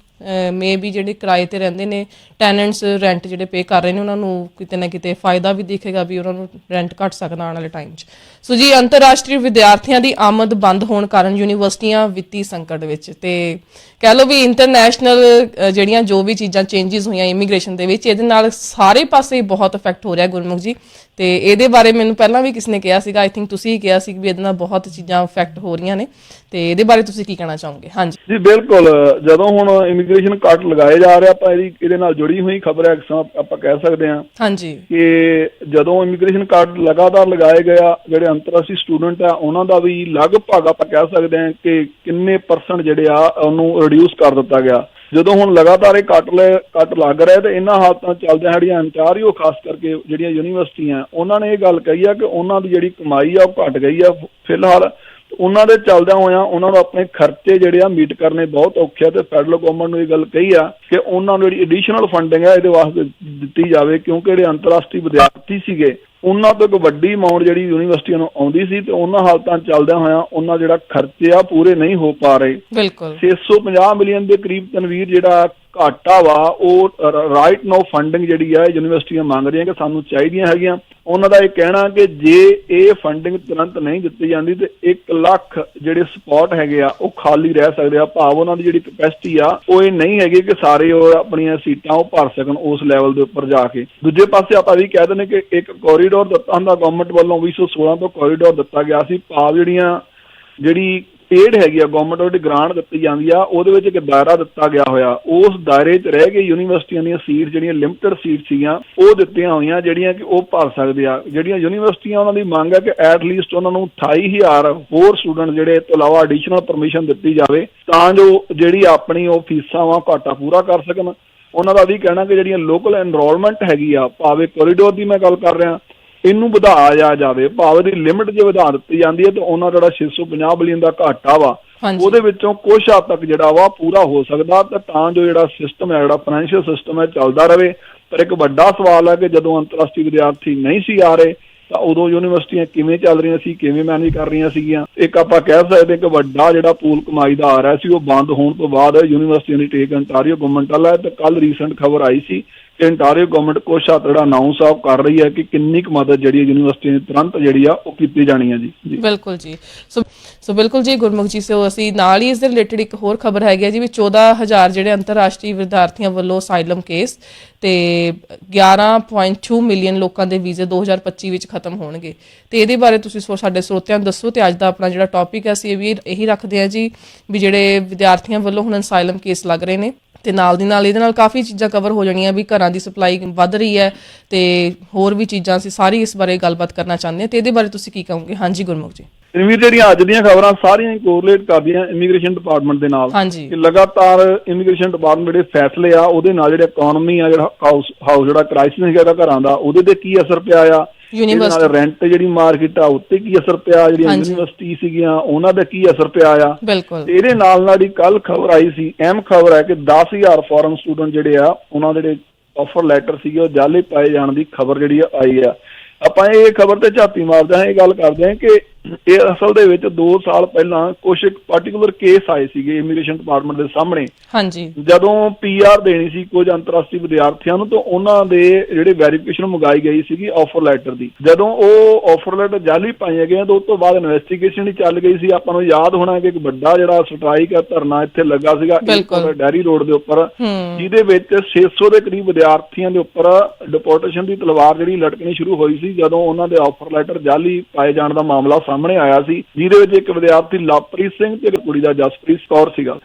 ਮੇ ਵੀ ਜਿਹੜੇ ਕਿਰਾਏ ਤੇ ਰਹਿੰਦੇ ਨੇ ਟੈਨੈਂਟਸ ਰੈਂਟ ਜਿਹੜੇ ਪੇ ਕਰ ਰਹੇ ਨੇ, ਉਹਨਾਂ ਨੂੰ ਕਿਤੇ ਨਾ ਕਿਤੇ ਫਾਇਦਾ ਵੀ ਦਿਖੇਗਾ ਵੀ ਉਹਨਾਂ ਨੂੰ ਰੈਂਟ ਘਟ ਸਕਦਾ ਆਉਣ ਵਾਲੇ ਟਾਈਮ 'ਚ। ਸੋ ਜੀ, ਅੰਤਰਰਾਸ਼ਟਰੀ ਵਿਦਿਆਰਥੀਆਂ ਦੀ ਆਮਦ ਬੰਦ ਹੋਣ ਕਾਰਨ ਯੂਨੀਵਰਸਿਟੀਆਂ ਵਿੱਤੀ ਸੰਕਟ ਵਿੱਚ ਤੇ ਕਹਿ ਲਓ ਵੀ ਇੰਟਰਨੈਸ਼ਨਲ ਜਿਹੜੀਆਂ ਜੋ ਵੀ ਚੀਜ਼ਾਂ ਚੇਂਜਸ ਹੋਈਆਂ ਇਮੀਗ੍ਰੇਸ਼ਨ ਦੇ ਵਿੱਚ, ਇਹਦੇ ਨਾਲ ਸਾਰੇ ਪਾਸੇ ਬਹੁਤ ਇਫੈਕਟ ਹੋ ਰਿਹਾ ਗੁਰਮੁਖ ਜੀ। ਤੇ ਇਹਦੇ ਬਾਰੇ ਮੈਨੂੰ ਪਹਿਲਾਂ ਵੀ ਕਿਸੇ ਨੇ ਕਿਹਾ ਸੀਗਾ ਆਈ ਥਿੰਕ ਤੁਸੀਂ ਹੀ ਕਿਹਾ ਸੀ ਵੀ ਇਹਦੇ ਨਾਲ ਬਹੁਤ ਚੀਜ਼ਾਂ ਇਫੈਕਟ ਹੋ ਰਹੀਆਂ ਨੇ ਤੇ ਇਹਦੇ ਬਾਰੇ ਤੁਸੀਂ ਕੀ ਕਹਿਣਾ ਚਾਹੋਗੇ? ਹਾਂਜੀ। ਜੀ ਬਿਲਕੁਲ ਜਦੋਂ ਹੁਣ ਇਮੀਗ੍ਰੇਸ਼ਨ ਕੱਟ ਲਗਾਏ ਜਾ ਰਹੇ ਆਪਾਂ ਇਹਦੀ ਇਹਦੇ ਨਾਲ ਜੁੜੀ ਹੋਈ ਖਬਰ ਹੈ ਆਪਾਂ ਕਹਿ ਸਕਦੇ ਹਾਂ ਹਾਂਜੀ। ਕਿ ਜਦੋਂ ਇਮੀਗ੍ਰੇਸ਼ਨ ਕਾਰਡ ਲਗਾਤਾਰ ਲਗਾਏ ਗਏ ਆ ਜਿਹੜੇ ਅੰਤਰਰਾਸ਼ਟਰੀ ਸਟੂਡੈਂਟ ਆ ਉਹਨਾਂ ਦਾ ਵੀ ਲਗਭਗ ਆਪਾਂ ਕਹਿ ਸਕਦੇ ਹਾਂ ਕਿ ਕਿੰਨੇ ਪਰਸੈਂਟ ਜਿਹੜੇ ਆ ਉਹਨੂੰ ਰਿਡਿਊਸ ਕਰ ਦਿੱਤਾ ਗਿਆ। ਜਦੋਂ ਹੁਣ ਲਗਾਤਾਰ ਇਹ ਕੱਟ ਲੈ ਕੱਟ ਲੱਗ ਰਿਹਾ ਤੇ ਇਹਨਾਂ ਹਾਲਤਾਂ ਚੱਲਦਿਆਂ ਜਿਹੜੀਆਂ ਅੰਟਾਰੀਓ ਖਾਸ ਕਰਕੇ ਜਿਹੜੀਆਂ ਯੂਨੀਵਰਸਿਟੀਆਂ, ਉਹਨਾਂ ਨੇ ਇਹ ਗੱਲ ਕਹੀ ਆ ਕਿ ਉਹਨਾਂ ਦੀ ਜਿਹੜੀ ਕਮਾਈ ਆ ਉਹ ਘਟ ਗਈ ਆ ਫਿਲਹਾਲ। ਉਹਨਾਂ ਦੇ ਚੱਲਦਿਆਂ ਹੋਇਆਂ ਉਹਨਾਂ ਨੂੰ ਆਪਣੇ ਖਰਚੇ ਜਿਹੜੇ ਆ ਮੀਟ ਕਰਨੇ ਬਹੁਤ ਔਖੇ ਆ ਤੇ ਫੈਡਰਲ ਗਵਰਨਮੈਂਟ ਨੂੰ ਇਹ ਗੱਲ ਕਹੀ ਆ ਕਿ ਉਹਨਾਂ ਨੂੰ ਜਿਹੜੀ ਐਡੀਸ਼ਨਲ ਫੰਡਿੰਗ ਹੈ ਇਹਦੇ ਵਾਸਤੇ ਦਿੱਤੀ ਜਾਵੇ ਕਿਉਂਕਿ ਜਿਹੜੇ ਅੰਤਰਰਾਸ਼ਟਰੀ ਵਿਦਿਆਰਥੀ ਸੀਗੇ ਉਹਨਾਂ ਤੋਂ ਇੱਕ ਵੱਡੀ ਅਮਾਉਂਟ ਜਿਹੜੀ ਯੂਨੀਵਰਸਿਟੀਆਂ ਨੂੰ ਆਉਂਦੀ ਸੀ ਤੇ ਉਹਨਾਂ ਹਾਲਤਾਂ ਚੱਲਦਿਆਂ ਹੋਇਆਂ ਉਹਨਾਂ ਜਿਹੜਾ ਖਰਚੇ ਆ ਪੂਰੇ ਨਹੀਂ ਹੋ ਪਾ ਰਹੇ। ਬਿਲਕੁਲ। 650 ਮਿਲੀਅਨ ਦੇ ਕਰੀਬ ਤਨਵੀਰ ਜਿਹੜਾ ਘਾਟਾ ਵਾ ਉਹ ਰਾਈਟ ਨਾਓ ਫੰਡਿੰਗ ਜਿਹੜੀ ਆ ਯੂਨੀਵਰਸਿਟੀਆਂ ਮੰਗ ਰਹੀਆਂ ਕਿ ਸਾਨੂੰ ਚਾਹੀਦੀਆਂ ਹੈਗੀਆਂ। ਉਹਨਾਂ ਦਾ ਇਹ ਕਹਿਣਾ ਕਿ ਜੇ ਇਹ ਫੰਡਿੰਗ ਤੁਰੰਤ ਨਹੀਂ ਦਿੱਤੀ ਜਾਂਦੀ ਤੇ 1 ਲੱਖ ਜਿਹੜੇ ਸਪੌਟ ਹੈਗੇ ਆ ਉਹ ਖਾਲੀ ਰਹਿ ਸਕਦੇ ਆ। ਭਾਵ ਉਹਨਾਂ ਦੀ ਜਿਹੜੀ ਕਪੈਸਿਟੀ ਆ ਉਹ ਇਹ ਨਹੀਂ ਹੈਗੀ ਕਿ ਸਾਰੇ ਉਹ ਆਪਣੀਆਂ ਸੀਟਾਂ ਉਹ ਭਰ ਸਕਣ ਉਸ ਲੈਵਲ ਦੇ ਉੱਪਰ ਜਾ ਕੇ। ਦੂਜੇ ਪਾਸੇ ਆਪਾਂ ਵੀ ਕਹਿ ਦਿੰਦੇ ਕਿ ਇੱਕ ਕੋਰੀਡੋਰ ਦਿੱਤਾ ਹੁੰਦਾ ਗਵਰਨਮੈਂਟ ਵੱਲੋਂ 2016 ਤੋਂ ਕੋਰੀਡੋਰ ਦਿੱਤਾ ਗਿਆ ਸੀ। ਭਾਵ ਜਿਹੜੀਆਂ, ਜਿਹੜੀ ਪੇਡ ਹੈਗੀ ਆ ਗਵਰਨਮੈਂਟ ਉਹਦੀ ਗ੍ਰਾਂਟ ਦਿੱਤੀ ਜਾਂਦੀ ਆ, ਉਹਦੇ ਵਿੱਚ ਇੱਕ ਦਾਇਰਾ ਦਿੱਤਾ ਗਿਆ ਹੋਇਆ। ਉਸ ਦਾਇਰੇ 'ਚ ਰਹਿ ਕੇ ਯੂਨੀਵਰਸਿਟੀਆਂ ਦੀਆਂ ਸੀਟ ਜਿਹੜੀਆਂ ਲਿਮਟਿਡ ਸੀਟ ਸੀਗੀਆਂ, ਉਹ ਦਿੱਤੀਆਂ ਹੋਈਆਂ, ਜਿਹੜੀਆਂ ਕਿ ਉਹ ਭਰ ਸਕਦੇ ਆ। ਜਿਹੜੀਆਂ ਯੂਨੀਵਰਸਿਟੀਆਂ ਉਹਨਾਂ ਦੀ ਮੰਗ ਹੈ ਕਿ ਐਟ ਲੀਸਟ ਉਹਨਾਂ ਨੂੰ 28000 ਹੋਰ ਸਟੂਡੈਂਟ ਜਿਹੜੇ ਤੋਂ ਇਲਾਵਾ ਐਡੀਸ਼ਨਲ ਪਰਮਿਸ਼ਨ ਦਿੱਤੀ ਜਾਵੇ, ਤਾਂ ਜੋ ਜਿਹੜੀ ਆਪਣੀ ਉਹ ਫੀਸਾਂ ਵਾ ਘਾਟਾ ਪੂਰਾ ਕਰ ਸਕਣ। ਉਹਨਾਂ ਦਾ ਵੀ ਕਹਿਣਾ ਕਿ ਜਿਹੜੀਆਂ ਲੋਕਲ ਐਨਰੋਲਮੈਂਟ ਹੈਗੀ ਆ, ਭਾਵੇਂ ਕੋਰੀਡੋਰ ਦੀ ਮੈਂ ਗੱਲ ਕਰ ਰਿਹਾ ਇਹਨੂੰ ਵਧਾਇਆ ਜਾਵੇ ਭਾਵੇਂ ਦੀ ਲਿਮਿਟ ਜੇ ਵਧਾ ਦਿੱਤੀ ਜਾਂਦੀ ਹੈ ਤੇ ਉਹਨਾਂ ਜਿਹੜਾ 650 ਬਿਲੀਅਨ ਦਾ ਘਾਟਾ ਵਾ ਉਹਦੇ ਵਿੱਚੋਂ ਕੁਝ ਹੱਦ ਤੱਕ ਜਿਹੜਾ ਵਾ ਪੂਰਾ ਹੋ ਸਕਦਾ ਤੇ ਤਾਂ ਜੋ ਜਿਹੜਾ ਸਿਸਟਮ ਹੈ ਜਿਹੜਾ ਫਾਈਨੈਂਸ਼ੀਅਲ ਸਿਸਟਮ ਹੈ ਚੱਲਦਾ ਰਵੇ ਪਰ ਇੱਕ ਵੱਡਾ ਸਵਾਲ ਹੈ ਕਿ ਜਦੋਂ ਅੰਤਰਰਾਸ਼ਟਰੀ ਵਿਦਿਆਰਥੀ ਨਹੀਂ ਸੀ ਆ ਰਹੇ ਤਾਂ ਉਦੋਂ ਯੂਨੀਵਰਸਿਟੀਆਂ ਕਿਵੇਂ ਚੱਲ ਰਹੀਆਂ ਸੀ ਕਿਵੇਂ ਮੈਨੇਜ ਕਰ ਰਹੀਆਂ ਸੀਗੀਆਂ? ਇੱਕ ਆਪਾਂ ਕਹਿ ਸਕਦੇ ਕਿ ਵੱਡਾ ਜਿਹੜਾ ਪੂਲ ਕਮਾਈ ਦਾ ਆ ਰਿਹਾ ਸੀ ਉਹ ਬੰਦ ਹੋਣ ਤੋਂ ਬਾਅਦ ਯੂਨੀਵਰਸਿਟੀਆਂ ਦੀ ਟੇਕ ਅੰਟਾਰੀਓ ਗਵਰਨਮੈਂਟ ਵਾਲਾ ਹੈ ਤੇ ਕੱਲ ਰੀਸੈਂਟ ਖਬਰ ਆਈ ਸੀ ਕਿ ਗਵਰਨਮੈਂਟ ਕੁਛ ਜਿਹੜਾ ਅਨਾਉਂਸ ਆਫ ਕਰ ਰਹੀ ਹੈ ਕਿ ਕਿੰਨੀ ਕੁ ਮਦਦ ਜਿਹੜੀ ਯੂਨੀਵਰਸਿਟੀ ਦੀ ਤੁਰੰਤ ਜਿਹੜੀ ਆ ਉਹ ਕੀਤੀ ਜਾਣੀ ਹੈ ਜੀ। ਬਿਲਕੁਲ ਜੀ। ਸੋ ਸੋ ਬਿਲਕੁਲ ਜੀ, ਗੁਰਮੁਖ ਜੀ, ਸੋ ਅਸੀਂ ਨਾਲ ਹੀ ਇਸ ਦੇ ਰਿਲੇਟਡ ਇੱਕ ਹੋਰ ਖਬਰ ਹੈਗੀ ਹੈ ਜੀ ਵੀ 14000 ਜਿਹੜੇ ਅੰਤਰਰਾਸ਼ਟਰੀ ਵਿਦਿਆਰਥੀਆਂ ਵੱਲੋਂ ਅਸਾਈਲਮ ਕੇਸ ਤੇ 11.2 ਮਿਲੀਅਨ ਲੋਕਾਂ ਦੇ ਵੀਜ਼ੇ 2025 ਵਿੱਚ ਖਤਮ ਹੋਣਗੇ। ਤੇ ਇਹਦੇ ਬਾਰੇ ਤੁਸੀਂ ਸਾਡੇ ਸਰੋਤਿਆਂ ਨੂੰ ਦੱਸੋ ਤੇ ਅੱਜ ਦਾ ਆਪਣਾ ਜਿਹੜਾ ਟੌਪਿਕ ਹੈ, ਅਸੀਂ ਇਹ ਵੀ ਇਹੀ ਰੱਖਦੇ ਹਾਂ ਜੀ ਵੀ ਜਿਹੜੇ ਵਿਦਿਆਰਥੀਆਂ ਵੱਲੋਂ ਹੁਣ ਅਸਾਈਲਮ ਕੇਸ ਲੱਗ ਰਹੇ ਨੇ। ਤੇ ਨਾਲ ਦੀ ਨਾਲ ਇਹਦੇ ਨਾਲ ਕਾਫੀ ਚੀਜ਼ਾਂ ਕਵਰ ਹੋ ਜਾਣੀਆਂ ਵੀ ਘਰਾਂ ਦੀ ਸਪਲਾਈ ਵੱਧ ਰਹੀ ਹੈ ਤੇ ਹੋਰ ਵੀ ਚੀਜ਼ਾਂ ਅਸੀਂ ਸਾਰੀ ਇਸ ਬਾਰੇ ਗੱਲਬਾਤ ਕਰਨਾ ਚਾਹੁੰਦੇ ਹਾਂ ਤੇ ਇਹਦੇ ਬਾਰੇ ਤੁਸੀਂ ਕੀ ਕਹੋਗੇ? ਹਾਂਜੀ ਗੁਰਮੁਖ ਜੀ। ਰਣਵੀਰ ਜਿਹੜੀਆਂ ਅੱਜ ਦੀਆਂ ਖਬਰਾਂ ਸਾਰੀਆਂ ਹੀ ਕੋਰਿਲੇਟ ਕਰਦੀਆਂ ਇਮੀਗ੍ਰੇਸ਼ਨ ਡਿਪਾਰਟਮੈਂਟ ਦੇ ਨਾਲ ਹਾਂਜੀ। ਕਿ ਲਗਾਤਾਰ ਇਮੀਗ੍ਰੇਸ਼ਨ ਡਿਪਾਰਟਮੈਂਟ ਜਿਹੜੇ ਫੈਸਲੇ ਆ ਉਹਦੇ ਨਾਲ ਜਿਹੜੇ ਇਕਨੋਮੀ ਆ ਜਿਹੜਾ ਹਾਊਸ ਹਾਊਸ ਜਿਹੜਾ ਕ੍ਰਾਈਸਿਸ ਹੈਗਾ ਘਰਾਂ ਦਾ ਉਹਦੇ ਤੇ ਕੀ ਅਸਰ ਪਿਆ ਆ? ਨਾਲ ਰੈਂਟ ਜਿਹੜੀ ਮਾਰਕੀਟ ਆ ਉੱਤੇ ਕੀ ਅਸਰ ਪਿਆ ਜਿਹੜੀਆਂ। ਯੂਨੀਵਰਸਿਟੀ ਸੀਗੀਆਂ ਉਹਨਾਂ ਦਾ ਕੀ ਅਸਰ ਪਿਆ ਆ? ਇਹਦੇ ਨਾਲ ਨਾਲ ਹੀ ਕੱਲ ਖਬਰ ਆਈ ਸੀ ਅਹਿਮ ਖਬਰ ਹੈ ਕਿ 10000 ਫੋਰਨ ਸਟੂਡੈਂਟ ਜਿਹੜੇ ਆ ਉਹਨਾਂ ਦੇ ਜਿਹੜੇ ਆਫਰ ਲੈਟਰ ਸੀਗੇ ਉਹ ਜਾਲੇ ਪਾਏ ਜਾਣ ਦੀ ਖਬਰ ਜਿਹੜੀ ਆਈ ਆ। ਆਪਾਂ ਇਹ ਖਬਰ ਤੇ ਝਾਤੀ ਮਾਰਦੇ ਹਾਂ ਇਹ ਗੱਲ ਕਰਦੇ ਹਾਂ ਕਿ ਇਹ ਅਸਲ ਦੇ ਵਿੱਚ 2 ਸਾਲ ਪਹਿਲਾਂ ਕੁਝ ਇੱਕ ਪਾਰਟਿਕੂਲਰ ਕੇਸ ਆਏ ਸੀਗੇ ਇਮੀਗ੍ਰੇਸ਼ਨ ਡਿਪਾਰਟਮੈਂਟ ਦੇ ਸਾਹਮਣੇ। ਹਾਂਜੀ। ਜਦੋਂ ਪੀਆਰ ਦੇਣੀ ਸੀ ਕੁਝ ਅੰਤਰਰਾਸ਼ਟਰੀ ਵਿਦਿਆਰਥੀਆਂ ਨੂੰ ਤਾਂ ਉਹਨਾਂ ਦੇ ਜਿਹੜੇ ਵੈਰੀਫਿਕੇਸ਼ਨ ਮੰਗਾਈ ਗਈ ਸੀਗੀ ਆਫਰ ਲੈਟਰ ਦੀ। ਜਦੋਂ ਉਹ ਆਫਰ ਲੈਟਰ ਜਾਲੀ ਪਾਈਆਂ ਗਈਆਂ ਤਾਂ ਉਸ ਤੋਂ ਬਾਅਦ ਇਨਵੈਸਟੀਗੇਸ਼ਨ ਹੀ ਚੱਲ ਗਈ ਸੀ। ਆਪਾਂ ਨੂੰ ਯਾਦ ਹੋਣਾ ਕਿ ਇੱਕ ਵੱਡਾ ਜਿਹੜਾ ਸਟ੍ਰਾਈਕ ਆ ਧਰਨਾ ਇੱਥੇ ਲੱਗਾ ਸੀਗਾ ਬਿਲਕੁਲ। ਡੈਰੀ ਰੋਡ ਦੇ ਉੱਪਰ ਜਿਹਦੇ ਵਿੱਚ 600 ਦੇ ਕਰੀਬ ਵਿਦਿਆਰਥੀਆਂ ਦੇ ਉੱਪਰ ਡਿਪੋਰਟੇਸ਼ਨ ਦੀ ਤਲਵਾਰ ਜਿਹੜੀ ਲਟਕਣੀ ਸ਼ੁਰੂ ਹੋਈ ਸੀ ਜਦੋਂ ਉਹਨਾਂ ਦੇ ਆਫਰ ਲੈਟਰ ਜਾਲੀ ਪਾਏ ਜਾਣ ਦਾ ਮਾਮਲਾ ਸਾਹਮਣੇ ਆਇਆ ਸੀ ਜਿਹਦੇ ਵਿੱਚ ਇੱਕ ਵਿਦਿਆਰਥੀ ਲਵਪ੍ਰੀਤ ਸਿੰਘ ਤੇ ਇੱਕ ਕੁੜੀ ਦਾ ਜਸਪ੍ਰੀਤ ਕੌਰ ਸੀਗਾ।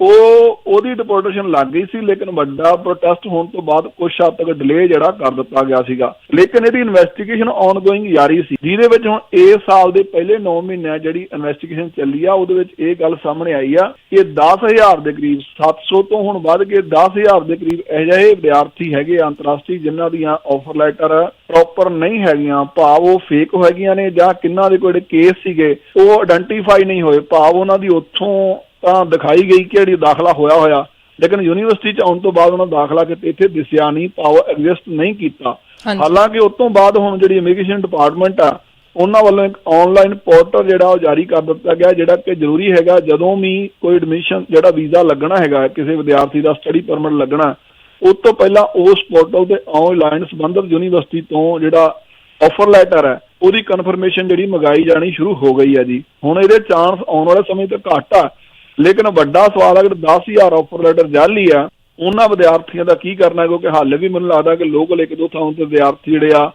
ਉਹ ਉਹਦੀ ਡਿਪੋਰਟੇਸ਼ਨ ਲੱਗ ਗਈ ਸੀ ਲੇਕਿਨ ਵੱਡਾ ਪ੍ਰੋਟੈਸਟ ਹੋਣ ਤੋਂ ਬਾਅਦ ਕੁਝ ਹੱਦ ਤੱਕ ਡਿਲੇ ਜਿਹੜਾ ਕਰ ਦਿੱਤਾ ਗਿਆ ਸੀਗਾ। ਲੇਕਿਨ ਇਹਦੀ ਇਨਵੈਸਟੀਗੇਸ਼ਨ ਆਨਗੋਇੰਗ ਜਾਰੀ ਸੀ ਜਿਹਦੇ ਵਿੱਚ ਹੁਣ ਇਸ ਸਾਲ ਦੇ ਪਹਿਲੇ 9 ਮਹੀਨਿਆਂ ਜਿਹੜੀ ਇਨਵੈਸਟੀਗੇਸ਼ਨ ਚੱਲੀ ਆ ਉਹਦੇ ਵਿੱਚ ਇਹ ਗੱਲ ਸਾਹਮਣੇ ਆਈ ਆ ਕਿ 10000 ਦੇ ਕਰੀਬ 700 ਤੋਂ ਹੁਣ ਵੱਧ ਕੇ 10000 ਦੇ ਕਰੀਬ ਅਜਿਹੇ ਵਿਦਿਆਰਥੀ ਹੈਗੇ ਅੰਤਰਰਾਸ਼ਟਰੀ ਜਿਨ੍ਹਾਂ ਦੀਆਂ ਆਫਰ ਲੈਟਰ ਪ੍ਰੋਪਰ ਨਹੀਂ ਹੈਗੀਆਂ ਭਾਵ ਉਹ ਫੇਕ ਹੈਗੀਆਂ ਨੇ ਜਾਂ ਕਿੰਨਾਂ ਦੇ ਕੋਈ ਕੇਸ ਸੀਗੇ ਉਹ ਆਇਡੈਂਟੀਫਾਈ ਨਹੀਂ ਹੋਏ। ਭਾਵ ਉਹਨਾਂ ਦੀ ਉੱਥੋਂ ਤਾਂ ਦਿਖਾਈ ਗਈ ਕਿ ਜਿਹੜੀ ਦਾਖਲਾ ਹੋਇਆ ਹੋਇਆ। ਲੇਕਿਨ ਯੂਨੀਵਰਸਿਟੀ ਚ ਆਉਣ ਤੋਂ ਬਾਅਦ ਉਹਨਾਂ ਦਾਖਲਾ ਕਿਤੇ ਇੱਥੇ ਦਿਸਿਆ ਨਹੀਂ ਭਾਵ ਐਗਜ਼ਿਸਟ ਨਹੀਂ ਕੀਤਾ। ਹਾਲਾਂਕਿ ਉਸ ਤੋਂ ਬਾਅਦ ਹੁਣ ਜਿਹੜੀ ਇਮੀਗ੍ਰੇਸ਼ਨ ਡਿਪਾਰਟਮੈਂਟ ਆ ਉਹਨਾਂ ਵੱਲੋਂ ਇੱਕ ਆਨਲਾਈਨ ਪੋਰਟਲ ਜਿਹੜਾ ਉਹ ਜਾਰੀ ਕਰ ਦਿੱਤਾ ਗਿਆ ਜਿਹੜਾ ਕਿ ਜ਼ਰੂਰੀ ਹੈਗਾ ਜਦੋਂ ਵੀ ਕੋਈ ਐਡਮਿਸ਼ਨ ਜਿਹੜਾ ਵੀਜ਼ਾ ਲੱਗਣਾ ਹੈਗਾ ਕਿਸੇ ਵਿਦਿਆਰਥੀ ਦਾ ਸਟੱਡੀ ਪਰਮਿਟ ਲੱਗਣਾ ਉਸ ਤੋਂ ਪਹਿਲਾਂ ਉਸ ਪੋਰਟਲ ਤੇ ਆਨਲਾਈਨ ਸੰਬੰਧਿਤ ਯੂਨੀਵਰਸਿਟੀ ਤੋਂ ਜਿਹੜਾ ਆਫਰ ਲੈਟਰ ਹੈ ਉਹਦੀ ਕਨਫਰਮੇਸ਼ਨ ਜਿਹੜੀ ਮੰਗਾਈ ਜਾਣੀ ਸ਼ੁਰੂ ਹੋ ਗਈ ਹੈ ਜੀ। ਹੁਣ ਇਹਦੇ ਚਾਂਸ ਆਉਣ ਵਾਲੇ ਸਮੇਂ ਤੇ ਘੱਟ ਆ। ਲੇਕਿਨ ਵੱਡਾ ਸਵਾਲ ਹੈ ਕਿ 10000 ਆਫਰ ਲੈਟਰ ਜਾਲੀ ਆ, ਉਹਨਾਂ ਵਿਦਿਆਰਥੀਆਂ ਦਾ ਕੀ ਕਰਨਾ? ਕਿਉਂਕਿ ਹਾਲੇ ਵੀ ਮੈਨੂੰ ਲੱਗਦਾ ਕਿ ਲੋਕਲ ਇੱਕ ਦੋ ਥਾਂ ਤੇ ਵਿਦਿਆਰਥੀ ਜਿਹੜੇ ਆ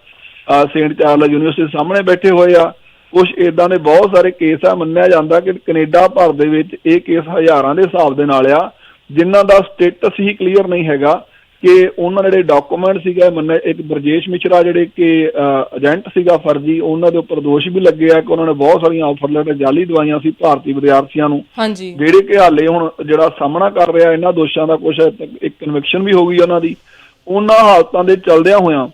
ਸੇਂਟ ਚਾਰਲਸ ਯੂਨੀਵਰਸਿਟੀ ਸਾਹਮਣੇ ਬੈਠੇ ਹੋਏ ਆ। ਕੁਝ ਇਦਾਂ ਦੇ ਬਹੁਤ ਸਾਰੇ ਕੇਸ ਆ, ਮੰਨਿਆ ਜਾਂਦਾ ਕਿ ਕੈਨੇਡਾ ਭਰ ਦੇ ਵਿੱਚ ਇਹ ਕੇਸ ਹਜ਼ਾਰਾਂ ਦੇ ਹਿਸਾਬ ਦੇ ਨਾਲ ਆ, ਜਿਨ੍ਹਾਂ ਦਾ ਸਟੇਟਸ ਹੀ ਕਲੀਅਰ ਨਹੀਂ ਹੈਗਾ। ਕਿ ਉਹਨਾਂ ਦੇ ਜਿਹੜੇ ਡਾਕੂਮੈਂਟ ਸੀਗਾ ਮੰਨੇ ਇੱਕ ਬਰਜੇਸ਼ ਮਿਸ਼ਰਾ ਜਿਹੜੇ ਕਿ ਏਜੰਟ ਸੀਗਾ ਫਰਜ਼ੀ ਉਹਨਾਂ ਦੇ ਉੱਪਰ ਦੋਸ਼ ਵੀ ਲੱਗੇ ਆ ਕਿ ਉਹਨਾਂ ਨੇ ਬਹੁਤ ਸਾਰੀਆਂ ਆਫਰ ਲੈਟਰ ਜਾਲੀ ਦਵਾਈਆਂ ਸੀ ਭਾਰਤੀ ਵਿਦਿਆਰਥੀਆਂ ਨੂੰ। ਜਿਹੜੇ ਕਿ ਹਾਲੇ ਹੁਣ ਜਿਹੜਾ ਸਾਹਮਣਾ ਕਰ ਰਿਹਾ ਇਹਨਾਂ ਦੋਸ਼ਾਂ ਦਾ ਕੁਝ ਇੱਕ ਕਨਵਿਕਸ਼ਨ ਵੀ ਹੋ ਗਈ ਉਹਨਾਂ ਦੀ। ਉਹਨਾਂ ਹਾਲਤਾਂ ਦੇ ਚੱਲਦਿਆਂ ਹੋਇਆਂ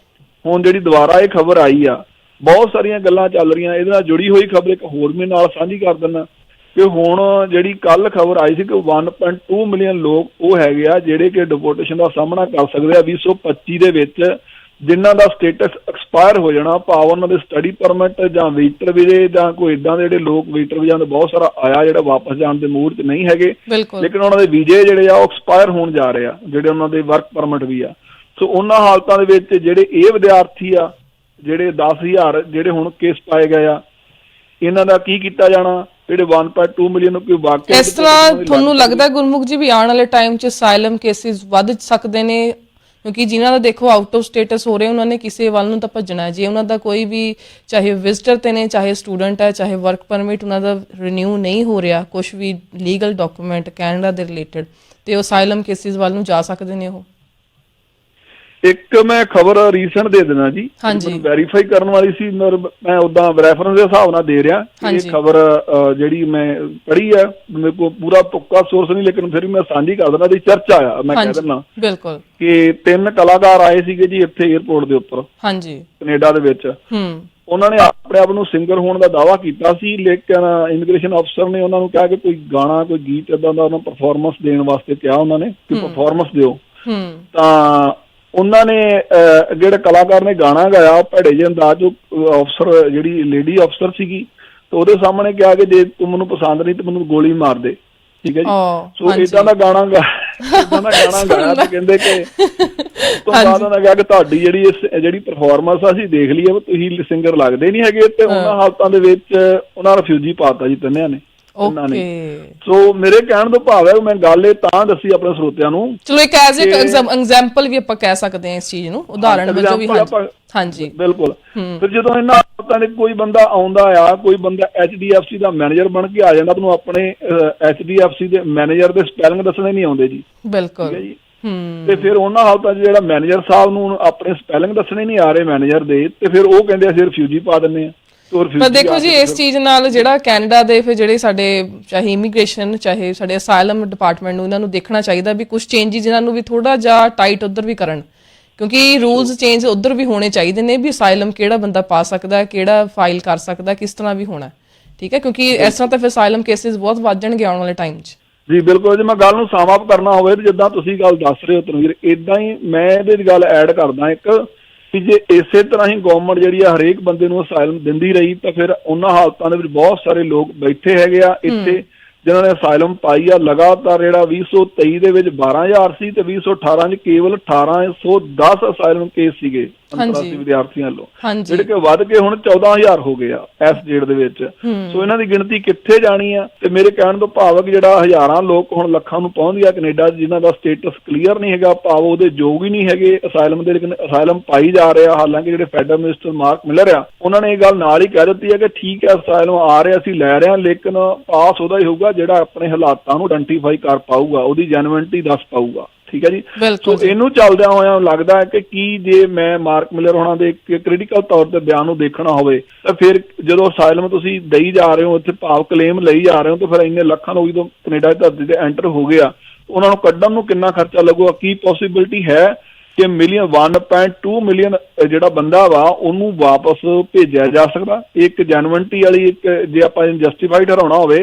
ਹੁਣ ਜਿਹੜੀ ਦੁਬਾਰਾ ਇਹ ਖਬਰ ਆਈ ਆ ਬਹੁਤ ਸਾਰੀਆਂ ਗੱਲਾਂ ਚੱਲ ਰਹੀਆਂ ਇਹਦੇ ਨਾਲ ਜੁੜੀ ਹੋਈ ਖਬਰ ਇੱਕ ਹੋਰ ਵੀ ਨਾਲ ਸਾਂਝੀ ਕਰ ਦਿੰਦਾ। ਕਿ ਹੁਣ ਜਿਹੜੀ ਕੱਲ ਖਬਰ ਆਈ ਸੀ ਕਿ 1.2 ਮਿਲੀਅਨ ਲੋਕ ਉਹ ਹੈਗੇ ਆ ਜਿਹੜੇ ਕਿ ਡਿਪੋਰਟੇਸ਼ਨ ਦਾ ਸਾਹਮਣਾ ਕਰ ਸਕਦੇ ਆ 2025 ਦੇ ਵਿੱਚ ਜਿਨ੍ਹਾਂ ਦਾ ਸਟੇਟਸ ਐਕਸਪਾਇਰ ਹੋ ਜਾਣਾ ਭਾਵ ਉਹਨਾਂ ਦੇ ਸਟੱਡੀ ਪਰਮਿਟ ਜਾਂ ਵੀਜ਼ਟਰ ਵੀਜ਼ੇ ਜਾਂ ਕੋਈ ਇਦਾਂ ਦੇ ਜਿਹੜੇ ਲੋਕ ਵੀਜ਼ਟਰ ਵੀਜ਼ਾ ਦੇ ਬਹੁਤ ਸਾਰਾ ਆਇਆ ਜਿਹੜਾ ਵਾਪਸ ਜਾਣ ਦੇ ਮੂਡ 'ਚ ਨਹੀਂ ਹੈਗੇ। ਲੇਕਿਨ ਉਹਨਾਂ ਦੇ ਵੀਜ਼ੇ ਜਿਹੜੇ ਆ ਉਹ ਐਕਸਪਾਇਰ ਹੋਣ ਜਾ ਰਹੇ ਆ ਜਿਹੜੇ ਉਹਨਾਂ ਦੇ ਵਰਕ ਪਰਮਿਟ ਵੀ ਆ। ਸੋ ਉਹਨਾਂ ਹਾਲਤਾਂ ਦੇ ਵਿੱਚ ਜਿਹੜੇ ਇਹ ਵਿਦਿਆਰਥੀ ਆ ਜਿਹੜੇ 10000 ਜਿਹੜੇ ਹੁਣ ਕੇਸ ਪਾਏ ਗਏ ਆ ਇਹਨਾਂ ਦਾ ਕੀ ਕੀਤਾ ਜਾਣਾ? ਜਿਹੜੇ 1.2 ਮਿਲੀਅਨ ਕੋਈ ਵਾਕਿਆ ਇਸ ਤਰ੍ਹਾਂ ਤੁਹਾਨੂੰ ਲੱਗਦਾ ਗੁਰਮੁਖ ਜੀ ਵੀ ਆਉਣ ਵਾਲੇ ਟਾਈਮ 'ਚ ਸਾਇਲਮ ਕੇਸਿਸ ਵੱਧ ਸਕਦੇ ਨੇ? ਕਿਉਂਕਿ ਜਿਨ੍ਹਾਂ ਦਾ ਦੇਖੋ ਆਊਟ ਆਫ ਸਟੇਟਸ ਹੋ ਰਹੇ ਉਹਨਾਂ ਨੇ ਕਿਸੇ ਵੱਲ ਨੂੰ ਤਾਂ ਭੱਜਣਾ ਹੈ। ਜੇ ਉਹਨਾਂ ਦਾ ਕੋਈ ਵੀ ਚਾਹੇ ਵਿਜ਼ਟਰ ਤੇ ਨੇ ਚਾਹੇ ਸਟੂਡੈਂਟ ਹੈ ਚਾਹੇ ਵਰਕ ਪਰਮਿਟ ਉਹਨਾਂ ਦਾ ਰੀਨਿਊ ਨਹੀਂ ਹੋ ਰਿਹਾ ਕੁਝ ਵੀ ਲੀਗਲ ਡਾਕੂਮੈਂਟ ਕੈਨੇਡਾ ਦੇ ਰਿਲੇਟਡ ਤੇ ਉਹ ਸਾਇਲਮ ਕੇਸਿਸ ਵੱਲ ਨੂੰ ਜਾ ਸਕਦੇ ਨੇ ਉਹ? ਇੱਕ ਮੈਂ ਖਬਰ ਰੀਸੈਂਟ ਦੇ ਦੇਣਾ ਜੀ। ਹਾਂਜੀ। ਵੈਰੀਫਾਈ ਕਰਨ ਵਾਲੀ ਸੀ ਮੈਂ ਉਦਾਂ ਰੈਫਰੈਂਸ ਦੇ ਹਿਸਾਬ ਨਾਲ ਦੇ ਰਿਹਾ। ਇਹ। ਖਬਰ ਜਿਹੜੀ ਮੈਂ ਪੜ੍ਹੀ ਹੈ ਮੇਰੇ ਕੋਲ ਪੂਰਾ ਪੁੱਕਾ ਸੋਰਸ ਨਹੀਂ ਲੇਕਿਨ ਫਿਰ ਵੀ ਮੈਂ ਸਾਂਝੀ ਕਰ ਦਿੰਦਾ ਦੀ ਚਰਚਾ ਆ ਮੈਂ ਕਹਿ ਦਿੰਦਾ ਬਿਲਕੁਲ। ਕਿ ਤਿੰਨ ਕਲਾਕਾਰ ਆਏ ਸੀਗੇ ਜੀ ਇੱਥੇ 에ਅਰਪੋਰਟ ਦੇ ਉੱਪਰ ਹਾਂਜੀ। ਕੈਨੇਡਾ ਦੇ ਵਿੱਚ। ਹੂੰ। ਉਹਨਾਂ ਨੇ ਆਪਣੇ ਆਪ ਨੂੰ ਸਿੰਗਰ ਹੋਣ ਦਾ ਦਾਅਵਾ ਕੀਤਾ ਸੀ ਲੇਕਿਨ ਇਮੀਗ੍ਰੇਸ਼ਨ ਅਫਸਰ ਨੇ ਉਹਨਾਂ ਨੂੰ ਕਿਹਾ ਕਿ ਕੋਈ ਗਾਣਾ ਕੋਈ ਗੀਤ ਇਦਾਂ ਦਾ ਉਹਨਾਂ ਪਰਫਾਰਮੈਂਸ ਦੇਣ ਵਾਸਤੇ ਕਿਹਾ ਉਹਨਾਂ ਨੇ ਕਿ ਪਰਫਾਰਮੈਂਸ ਦਿਓ। ਹੂੰ। ਤਾਂ ਉਹਨਾਂ ਨੇ ਜਿਹੜੇ ਕਲਾਕਾਰ ਨੇ ਗਾਣਾ ਗਾਇਆ ਉਹ ਭੜੇ ਜਿਹੇ ਅੰਦਾਜ਼ ਉਹ ਅਫਸਰ ਜਿਹੜੀ ਲੇਡੀ ਅਫਸਰ ਸੀਗੀ ਤੇ ਉਹਦੇ ਸਾਹਮਣੇ ਕਿਹਾ ਕਿ ਜੇ ਤੂੰ ਮੈਨੂੰ ਪਸੰਦ ਨਹੀਂ ਤੇ ਮੈਨੂੰ ਗੋਲੀ ਮਾਰ ਦੇ। ਠੀਕ ਹੈ ਜੀ? ਸੋ। ਇਦਾਂ ਦਾ ਗਾਣਾ ਗਾ ਇਦਾਂ ਦਾ ਗਾਣਾ ਗਾਇਆ ਤੇ ਕਹਿੰਦੇ ਕਿ ਤੋਂ ਬਾਅਦ ਉਹਨਾਂ ਕਿਹਾ ਕਿ ਤੁਹਾਡੀ ਜਿਹੜੀ ਇਸ ਜਿਹੜੀ ਪਰਫਾਰਮੈਂਸ ਆ ਅਸੀਂ ਦੇਖ ਲਈ ਹੈ ਤੁਸੀਂ ਸਿੰਗਰ ਲੱਗਦੇ ਨਹੀਂ ਹੈਗੇ ਤੇ ਉਹਨਾਂ ਹਾਲਤਾਂ ਦੇ ਵਿੱਚ ਉਹਨਾਂ ਰਿਫਿਊਜੀ ਪਾਤਾ ਜੀ ਤਿੰਨਿਆਂ ਨੇ ਤਿੰਨਾਂ ਨੇ। ਓਕੇ ਸੋ ਮੇਰੇ ਕਹਿਣ ਤੋਂ ਭਾਵ ਹੈ ਮੈਂ ਗੱਲ ਇਹ ਤਾਂ ਦੱਸੀ ਆਪਣੇ ਸਰੋਤਿਆਂ ਨੂੰ ਚਲੋ ਇੱਕ ਐਜ਼ ਇੱਕ ਐਗਜ਼ਾਮਪਲ ਵੀ ਆਪਾਂ ਕਹਿ ਸਕਦੇ ਹਾਂ ਇਸ ਚੀਜ਼ ਨੂੰ ਉਦਾਹਰਣ ਵਜੋਂ ਵੀ ਹਾਂਜੀ। ਬਿਲਕੁਲ। ਫਿਰ ਜਦੋਂ ਇਹਨਾਂ ਹਾਲਾਤਾਂ ਦੇ ਕੋਈ ਬੰਦਾ ਆਉਂਦਾ ਆ ਕੋਈ ਬੰਦਾ HDFC ਦਾ ਮੈਨੇਜਰ ਬਣ ਕੇ ਆ ਜਾਂਦਾ ਤੁਹਾਨੂੰ ਆਪਣੇ HDFC ਦੇ ਮੈਨੇਜਰ ਦੇ ਸਪੈਲਿੰਗ ਦੱਸਣੇ ਨਹੀਂ ਆਉਂਦੇ ਜੀ। ਬਿਲਕੁਲ। ਤੇ ਫਿਰ ਉਹਨਾਂ ਹਾਲਤਾਂ 'ਚ ਜਿਹੜਾ ਮੈਨੇਜਰ ਸਾਹਿਬ ਨੂੰ ਆਪਣੇ ਸਪੈਲਿੰਗ ਦੱਸਣੇ ਨਹੀਂ ਆ ਰਹੇ ਮੈਨੇਜਰ ਦੇ ਤੇ ਫਿਰ ਉਹ ਕਹਿੰਦੇ ਅਸੀਂ ਰਿਫਿਊਜੀ ਪਾ ਦਿੰਨੇ ਆ ਪਰ ਦੇਖੋ ਜੀ ਇਸ ਚੀਜ਼ ਨਾਲ ਜਿਹੜਾ ਕੈਨੇਡਾ ਦੇ ਫਿਰ ਜਿਹੜੇ ਸਾਡੇ ਚਾਹੇ ਇਮੀਗ੍ਰੇਸ਼ਨ ਚਾਹੇ ਸਾਡੇ ਅਸਾਈਲਮ ਡਿਪਾਰਟਮੈਂਟ ਨੂੰ ਇਹਨਾਂ ਨੂੰ ਦੇਖਣਾ ਚਾਹੀਦਾ ਵੀ ਕੁਝ ਚੇਂਜਸ ਇਹਨਾਂ ਨੂੰ ਵੀ ਥੋੜਾ ਜਿਹਾ ਟਾਈਟ ਉਧਰ ਵੀ ਕਰਨ। ਕਿਉਂਕਿ ਰੂਲਸ ਚੇਂਜ ਉਧਰ ਵੀ ਹੋਣੇ ਚਾਹੀਦੇ ਨੇ ਵੀ ਅਸਾਈਲਮ ਕਿਹੜਾ ਬੰਦਾ ਪਾ ਸਕਦਾ ਹੈ ਕਿਹੜਾ ਫਾਈਲ ਕਰ ਸਕਦਾ ਕਿਸ ਤਰ੍ਹਾਂ ਵੀ ਹੋਣਾ। ਠੀਕ ਹੈ ਕਿਉਂਕਿ ਇਸ ਤਰ੍ਹਾਂ ਤਾਂ ਫਿਰ ਅਸਾਈਲਮ ਕੇਸਿਸ ਬਹੁਤ ਵੱਧ ਜਾਣਗੇ ਆਉਣ ਵਾਲੇ ਟਾਈਮ 'ਚ। ਜੀ ਬਿਲਕੁਲ ਜੇ ਮੈਂ ਗੱਲ ਨੂੰ ਸਮ ਅਪ ਕਰਨਾ ਹੋਵੇ ਜਿੱਦਾਂ ਤੁਸੀਂ ਗੱਲ ਦੱਸ ਰਹੇ ਹੋ ਤਨਵੀਰ ਇਦਾਂ ਹੀ ਮੈਂ ਇਹਦੇ 'ਚ ਗੱਲ ਐਡ ਕਰਦਾ ਇੱਕ ਕਿ ਜੇ ਇਸੇ ਤਰ੍ਹਾਂ ਹੀ ਗਵਰਨਮੈਂਟ ਜਿਹੜੀ ਆ ਹਰੇਕ ਬੰਦੇ ਨੂੰ ਅਸਾਈਲਮ ਦਿੰਦੀ ਰਹੀ ਤਾਂ ਫਿਰ ਉਹਨਾਂ ਹਾਲਤਾਂ ਦੇ ਵਿੱਚ ਬਹੁਤ ਸਾਰੇ ਲੋਕ ਬੈਠੇ ਹੈਗੇ ਆ ਇੱਥੇ ਜਿਨ੍ਹਾਂ ਨੇ ਅਸਾਈਲਮ ਪਾਈ ਆ ਲਗਾਤਾਰ ਜਿਹੜਾ 2023 ਦੇ ਵਿੱਚ 12000 ਸੀ ਤੇ 2018 ਚ ਕੇਵਲ 1810 ਅਸਾਈਲਮ ਕੇਸ ਸੀਗੇ। ਅੰਤਰਰਾਸ਼ਟਰੀ ਵਿਦਿਆਰਥੀਆਂ ਵੱਲੋਂ। ਜਿਹੜੇ ਕਿ ਵੱਧ ਕੇ ਹੁਣ 14000 ਹੋ ਗਏ ਆ ਇਸ ਡੇਟ ਦੇ ਵਿੱਚ। ਸੋ ਇਹਨਾਂ ਦੀ ਗਿਣਤੀ ਕਿੱਥੇ ਜਾਣੀ ਆ? ਤੇ ਮੇਰੇ ਕਹਿਣ ਤੋਂ ਭਾਵ ਹੈ ਕਿ ਜਿਹੜਾ ਹਜ਼ਾਰਾਂ ਲੋਕ ਹੁਣ ਲੱਖਾਂ ਨੂੰ ਪਹੁੰਚ ਗਿਆ ਕੈਨੇਡਾ ਜਿਨ੍ਹਾਂ ਦਾ ਸਟੇਟਸ ਕਲੀਅਰ ਨਹੀਂ ਹੈਗਾ ਭਾਵ ਉਹਦੇ ਯੋਗ ਹੀ ਨਹੀਂ ਹੈਗੇ। ਅਸਾਈਲਮ ਦੇ ਲੇਕਿਨ ਅਸਾਈਲਮ ਪਾਈ ਜਾ ਰਿਹਾ ਹਾਲਾਂਕਿ ਜਿਹੜੇ ਫੈਡਰਲ ਮਿਨਿਸਟਰ ਮਾਰਕ ਮਿਲਰ ਆ ਉਹਨਾਂ ਨੇ ਇਹ ਗੱਲ ਨਾਲ ਹੀ ਕਹਿ ਦਿੱਤੀ ਹੈ ਕਿ ਠੀਕ ਹੈ ਅਸਾਈਲਮ ਆ ਰਿਹਾ ਅਸੀਂ ਲੈ ਰਹੇ ਹਾਂ ਲੇਕਿਨ ਪਾਸ ਉਹਦਾ ਹੀ ਹੋਊਗਾ ਜਿਹੜਾ ਆਪਣੇ ਹਾਲਾਤਾਂ ਨੂੰ ਆਇਡੈਂਟੀਫਾਈ ਕਰ ਪਾਊਗਾ ਉਹਦੀ ਜੈਨੂਇਨਟੀ ਦੱਸ ਪਾਊਗਾ। ਠੀਕ ਹੈ ਜੀ? ਸੋ ਇਹਨੂੰ ਚੱਲਦਿਆਂ ਹੋਇਆਂ ਲੱਗਦਾ ਹੈ ਕਿ ਕੀ ਜੇ ਮੈਂ ਮਾਰਕ ਮਿਲਰ ਹੋਣਾ ਦੇ ਇੱਕ ਕ੍ਰਿਟੀਕਲ ਤੌਰ ਤੇ ਬਿਆਨ ਨੂੰ ਦੇਖਣਾ ਹੋਵੇ ਤਾਂ ਫਿਰ ਜਦੋਂ ਅਸਾਈਲਮ ਤੁਸੀਂ ਦੇਈ ਜਾ ਰਹੇ ਹੋ ਉੱਥੇ ਭਾਵ ਕਲੇਮ ਲਈ ਜਾ ਰਹੇ ਹੋ ਤਾਂ ਫਿਰ ਇੰਨੇ ਲੱਖਾਂ ਲੋਕ ਜਦੋਂ ਕੈਨੇਡਾ ਦੀ ਧਰਤੀ ਤੇ ਐਂਟਰ ਹੋ ਗਿਆ ਉਹਨਾਂ ਨੂੰ ਕੱਢਣ ਨੂੰ ਕਿੰਨਾ ਖਰਚਾ ਲੱਗੂਗਾ? ਕੀ ਪੋਸਿਬਿਲਿਟੀ ਹੈ ਕਿ ਮਿਲੀਅਨ 1.2 ਮਿਲੀਅਨ ਜਿਹੜਾ ਬੰਦਾ ਵਾ ਉਹਨੂੰ ਵਾਪਸ ਭੇਜਿਆ ਜਾ ਸਕਦਾ। ਇੱਕ ਜੈਨੂਇਨਟੀ ਵਾਲੀ ਇੱਕ ਜੇ ਆਪਾਂ ਜਸਟੀਫਾਈਡ ਠਹਿਰਾਉਣਾ ਹੋਵੇ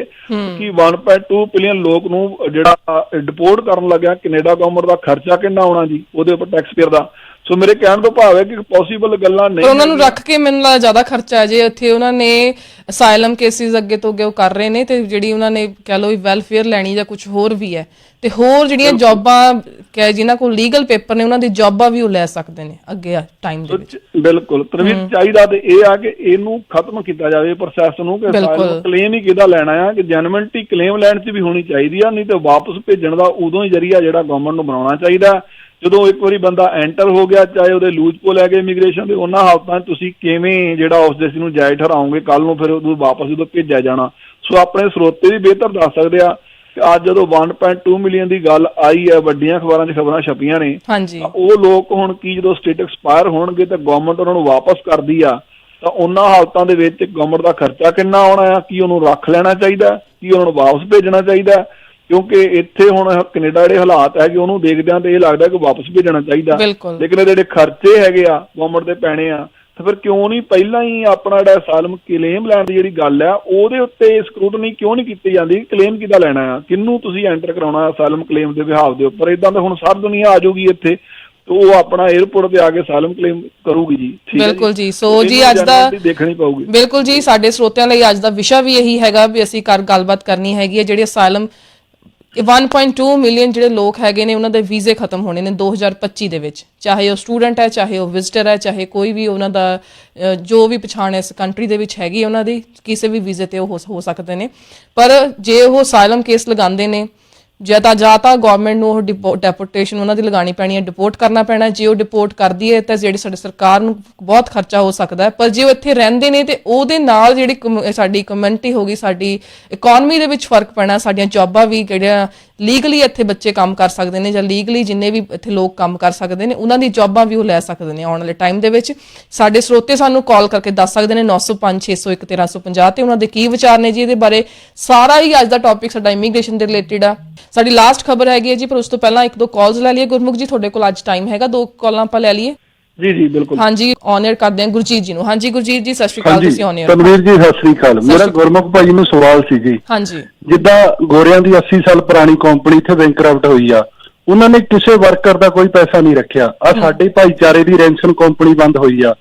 ਕਿ 1.2 ਮਿਲੀਅਨ ਲੋਕ ਨੂੰ ਜਿਹੜਾ ਡਿਪੋਰਟ ਕਰਨ ਲੱਗਿਆ ਕੈਨੇਡਾ ਗਵਰਨਮੈਂਟ ਦਾ ਖਰਚਾ ਕਿੰਨਾ ਆਉਣਾ ਜੀ ਉਹਦੇ ਉੱਪਰ ਟੈਕਸ ਪੇਅਰ ਦਾ। ਸੋ ਮੇਰੇ ਕਹਿਣ ਤੋਂ ਭਾਵ ਹੈ ਕਿ ਪੋਸੀਬਲ ਗੱਲਾਂ ਨਹੀਂ ਪਰ ਉਹਨਾਂ ਨੂੰ ਰੱਖ ਕੇ ਮੈਨੂੰ ਲੱਗਦਾ ਜ਼ਿਆਦਾ ਖਰਚਾ ਹੈ ਜੇ ਇੱਥੇ ਉਹਨਾਂ ਨੇ ਅਸਾਈਲਮ ਕੇਸਿਸ ਅੱਗੇ ਤੋਂ ਅੱਗੇ ਉਹ ਕਰ ਰਹੇ ਨੇ ਤੇ ਜਿਹੜੀ ਉਹਨਾਂ ਨੇ ਕਹਿ ਲਓ ਵੈਲਫੇਅਰ ਲੈਣੀ ਜਾਂ ਕੁਝ ਹੋਰ ਵੀ ਹੈ ਤੇ ਹੋਰ ਜਿਹੜੀਆਂ ਜੌਬਾਂ ਕਿ ਜਿਨ੍ਹਾਂ ਕੋਲ ਲੀਗਲ ਪੇਪਰ ਨੇ ਉਹਨਾਂ ਦੀ ਜੌਬਾਂ ਵੀ ਉਹ ਲੈ ਸਕਦੇ ਨੇ ਅੱਗੇ ਟਾਈਮ ਦੇ ਵਿੱਚ। ਬਿਲਕੁਲ। ਤਰਵੀਰ ਚਾਹੀਦਾ ਤੇ ਇਹ ਆ ਕਿ ਇਹਨੂੰ ਖਤਮ ਕੀਤਾ ਜਾਵੇ ਪ੍ਰੋਸੈਸ ਨੂੰ ਕਿ ਬਿਲਕੁਲ। ਕਲੇਮ ਹੀ ਕਿਹਦਾ ਲੈਣਾ ਆ ਕਿ ਜੈਨੂਇਨਟੀ ਕਲੇਮ ਲੈਣ 'ਚ ਵੀ ਹੋਣੀ ਚਾਹੀਦੀ ਆ ਨਹੀਂ ਤੇ ਵਾਪਸ ਭੇਜਣ ਦਾ ਉਦੋਂ ਹੀ ਜਰੀਆ ਜਿਹੜਾ ਗਵਰਨਮੈਂਟ ਨੂੰ ਬਣਾਉਣਾ ਚਾਹੀਦਾ। ਜਦੋਂ ਇੱਕ ਵਾਰੀ ਬੰਦਾ ਐਂਟਰ ਹੋ ਗਿਆ ਚਾਹੇ ਉਹਦੇ ਲੂਜ ਪੋਲ ਹੈਗੇ ਇਮੀਗ੍ਰੇਸ਼ਨ ਦੇ ਉਹਨਾਂ ਹਾਲਤਾਂ ਤੁਸੀਂ ਕਿਵੇਂ ਜਿਹੜਾ ਉਸ ਦੇਸ਼ ਨੂੰ ਜਾਇਜ਼ ਠਹਿਰਾਓਗੇ ਕੱਲ ਨੂੰ ਫਿਰ ਉਹਨੂੰ ਵਾਪਸ ਜਦੋਂ ਭੇਜਿਆ ਜਾਣਾ। ਸੋ ਆਪਣੇ ਸਰੋਤੇ ਵੀ ਬਿਹਤਰ ਦੱਸ ਸਕਦੇ ਆ ਕਿ ਅੱਜ ਜਦੋਂ 1.2 ਮਿਲੀਅਨ ਦੀ ਗੱਲ ਆਈ ਹੈ ਵੱਡੀਆਂ ਅਖਬਾਰਾਂ 'ਚ ਖਬਰਾਂ ਛਪੀਆਂ ਨੇ ਤਾਂ ਉਹ ਲੋਕ ਹੁਣ ਕੀ ਜਦੋਂ ਸਟੇਟ ਐਕਸਪਾਇਰ ਹੋਣਗੇ ਤਾਂ ਗਵਰਨਮੈਂਟ ਉਹਨਾਂ ਨੂੰ ਵਾਪਸ ਕਰਦੀ ਆ ਤਾਂ ਉਹਨਾਂ ਹਾਲਤਾਂ ਦੇ ਵਿੱਚ ਗਵਰਨਮੈਂਟ ਦਾ ਖਰਚਾ ਕਿੰਨਾ ਆਉਣਾ ਆ ਕੀ ਉਹਨੂੰ ਰੱਖ ਲੈਣਾ ਚਾਹੀਦਾ ਕੀ ਉਹਨਾਂ ਨੂੰ ਵਾਪਸ ਭੇਜਣਾ ਚਾਹੀਦਾ। ਕਿਉਂਕਿ ਇੱਥੇ ਹੁਣ ਕੈਨੇਡਾ ਜਿਹੜੇ ਹਾਲਾਤ ਹੈਗੇ ਉਹਨੂੰ ਦੇਖਦਿਆਂ ਤੇ ਇਹ ਲੱਗਦਾ ਕਿ ਵਾਪਸ ਭੇਜਣਾ ਚਾਹੀਦਾ। ਲੇਕਿਨ ਜਿਹੜੇ ਖਰਚੇ ਹੈਗੇ ਆ ਗਵਰਨਮੈਂਟ ਦੇ ਪੈਣੇ ਆ ਤੇ ਫਿਰ ਕਿਉਂ ਨਹੀਂ ਪਹਿਲਾਂ ਹੀ ਆਪਣਾ ਜਿਹੜਾ ਅਸਾਲਮ ਕਲੇਮ ਲੈਣ ਦੀ ਜਿਹੜੀ ਗੱਲ ਆ ਉਹਦੇ ਉੱਤੇ ਸਕਰੂਟਨੀ ਕਿਉਂ ਨਹੀਂ ਕੀਤੀ ਜਾਂਦੀ? ਕਲੇਮ ਕਿੱਦਾਂ ਲੈਣਾ ਆ? ਕਿੰਨੂੰ ਤੁਸੀਂ ਐਂਟਰ ਕਰਾਉਣਾ ਅਸਾਲਮ ਕਲੇਮ ਦੇ ਵਿਹਾਵ ਦੇ ਉੱਪਰ? ਇਦਾਂ ਤਾਂ ਹੁਣ ਸਾਰੀ ਦੁਨੀਆ ਆ ਜਾਊਗੀ ਇੱਥੇ ਉਹ ਆਪਣਾ 에어ਪੋਰਟ ਤੇ ਆ ਕੇ ਅਸਾਲਮ ਕਲੇਮ ਕਰੂਗੀ ਜੀ। ਠੀਕ ਹੈ ਬਿਲਕੁਲ ਜੀ। ਸੋ ਜੀ ਅੱਜ ਦਾ- ਦੇਖਣੀ ਪਊਗੀ। ਬਿਲਕੁਲ ਜੀ ਸਾਡੇ ਸਰੋਤਿਆਂ ਲਈ ਅੱਜ ਦਾ ਵਿਸ਼ਾ ਵੀ ਇਹੀ ਹੈਗਾ ਵੀ ਅਸੀਂ ਕਰ ਗੱਲਬਾਤ ਕਰਨੀ ਹੈਗੀ ਹੈ ਜਿਹੜੇ ਅਸਾਈਲਮ 1.2 ਮਿਲੀਅਨ ਜਿਹੜੇ ਲੋਕ ਹੈਗੇ ਨੇ ਉਹਨਾਂ ਦੇ ਵੀਜ਼ੇ ਖਤਮ ਹੋਣੇ ਨੇ 2025 ਦੇ ਵਿੱਚ। ਚਾਹੇ ਉਹ ਸਟੂਡੈਂਟ ਹੈ ਚਾਹੇ ਉਹ ਵਿਜ਼ਟਰ ਹੈ ਚਾਹੇ ਕੋਈ ਵੀ ਉਹਨਾਂ ਦਾ ਅ, ਜੋ ਵੀ ਪਛਾਣ ਇਸ ਕੰਟਰੀ ਦੇ ਵਿੱਚ ਹੈਗੀ ਹੈ ਉਹਨਾਂ ਦੀ ਕਿਸੇ ਵੀ ਵੀਜ਼ੇ ਤੇ ਉਹ ਹੋ- ਹੋ ਸਕਦੇ ਨੇ। ਪਰ ਜੇ ਉਹ ਅਸਾਈਲਮ ਕੇਸ ਲਗਾਉਂਦੇ ਨੇ ਜੇ ਤਾਂ ਜਾਂ ਤਾਂ ਗਵਰਨਮੈਂਟ ਨੂੰ ਉਹ ਡਿਪੋਰਟੇਸ਼ਨ ਉਹਨਾਂ ਦੀ ਲਗਾਣੀ ਪੈਣੀ ਹੈ ਡਿਪੋਰਟ ਕਰਨਾ ਪੈਣਾ ਜੇ ਉਹ ਡਿਪੋਰਟ ਕਰਦੀ ਹੈ, ਤਾਂ ਜਿਹੜੀ ਸਾਡੀ ਸਰਕਾਰ ਨੂੰ ਬਹੁਤ ਖਰਚਾ ਹੋ ਸਕਦਾ ਹੈ। ਪਰ ਜੇ ਉਹ ਇੱਥੇ ਰਹਿੰਦੇ ਨੇ, ਤੇ ਉਹਦੇ ਨਾਲ ਜਿਹੜੀ ਕਮ- ਸਾਡੀ ਕਮਿਊਨਿਟੀ ਹੋਗੀ ਸਾਡੀ ਇਕਨੋਮੀ ਦੇ ਵਿੱਚ ਫ਼ਰਕ ਪੈਣਾ, ਸਾਡੀਆਂ ਜੌਬਾਂ ਵੀ ਜਿਹੜੀਆਂ ਲੀਗਲੀ ਇੱਥੇ ਬੱਚੇ ਕੰਮ ਕਰ ਸਕਦੇ ਨੇ ਜਾਂ ਲੀਗਲੀ ਜਿੰਨੇ ਵੀ ਇੱਥੇ ਲੋਕ ਕੰਮ ਕਰ ਸਕਦੇ ਨੇ, ਉਹਨਾਂ ਦੀ ਜੌਬਾਂ ਵੀ ਉਹ ਲੈ ਸਕਦੇ ਨੇ ਆਉਣ ਵਾਲੇ ਟਾਈਮ ਦੇ ਵਿੱਚ। ਸਾਡੇ ਸਰੋਤੇ ਸਾਨੂੰ ਕਾਲ ਕਰਕੇ ਦੱਸ ਸਕਦੇ ਨੇ 905 601 1350 ਤੇ ਉਹਨਾਂ ਦੇ ਕੀ ਵਿਚਾਰ ਨੇ ਜੀ ਇਹਦੇ ਬਾਰੇ। ਸਾਰਾ ਹੀ ਅੱਜ ਦਾ ਟੌਪਿਕ ਸਾਡਾ ਇਮੀਗ੍ਰੇਸ਼ਨ ਦੇ ਰਿਲੇਟਡ ਆ। ਸਾਡੀ ਲਾਸਟ ਖਬਰ ਹੈਗੀ ਹੈ ਜੀ, ਪਰ ਉਸ ਤੋਂ ਪਹਿਲਾਂ ਇੱਕ ਦੋ ਕਾਲਸ ਲੈ ਲਈਏ। ਗੁਰਮੁਖ ਜੀ, ਤੁਹਾਡੇ ਕੋਲ ਅੱਜ ਟਾਈਮ ਹੈਗਾ, ਦੋ ਕਾਲਾਂ ਆਪਾਂ ਲੈ ਲਈਏ। ਜੀ ਜੀ ਬਿਲਕੁਲ। ਹਾਂਜੀ ਆਨਰ ਕਰਦੇ ਹਾਂ ਗੁਰਜੀਤ ਜੀ ਨੂੰ। ਹਾਂਜੀ ਗੁਰਜੀਤ ਜੀ ਸਤਿ ਸ਼੍ਰੀ ਅਕਾਲ ਤੁਸੀਂ ਆਨਰ ਤਨਵੀਰ ਜੀ ਸਤਿ ਸ੍ਰੀ ਅਕਾਲ। ਮੇਰਾ ਗੁਰਮੁਖ ਭਾਈ ਨੂੰ ਸਵਾਲ ਸੀ ਜੀ। ਹਾਂਜੀ। ਜਿੱਦਾਂ ਗੋਰਿਆਂ ਦੀ 80 ਸਾਲ ਪੁਰਾਣੀ ਕੰਪਨੀ ਇੱਥੇ ਬੈਂਕਰਪਟ ਹੋਈ ਆ ਉਹਨਾਂ ਨੇ ਕਿਸੇ ਵਰਕਰ ਦਾ ਕੋਈ ਪੈਸਾ ਨਹੀਂ ਰੱਖਿਆ। ਆ ਸਾਡੇ ਭਾਈਚਾਰੇ ਦੀ ਰੈਂਸਨ ਕੰਪਨੀ ਬੰਦ ਹੋਈ ਆ।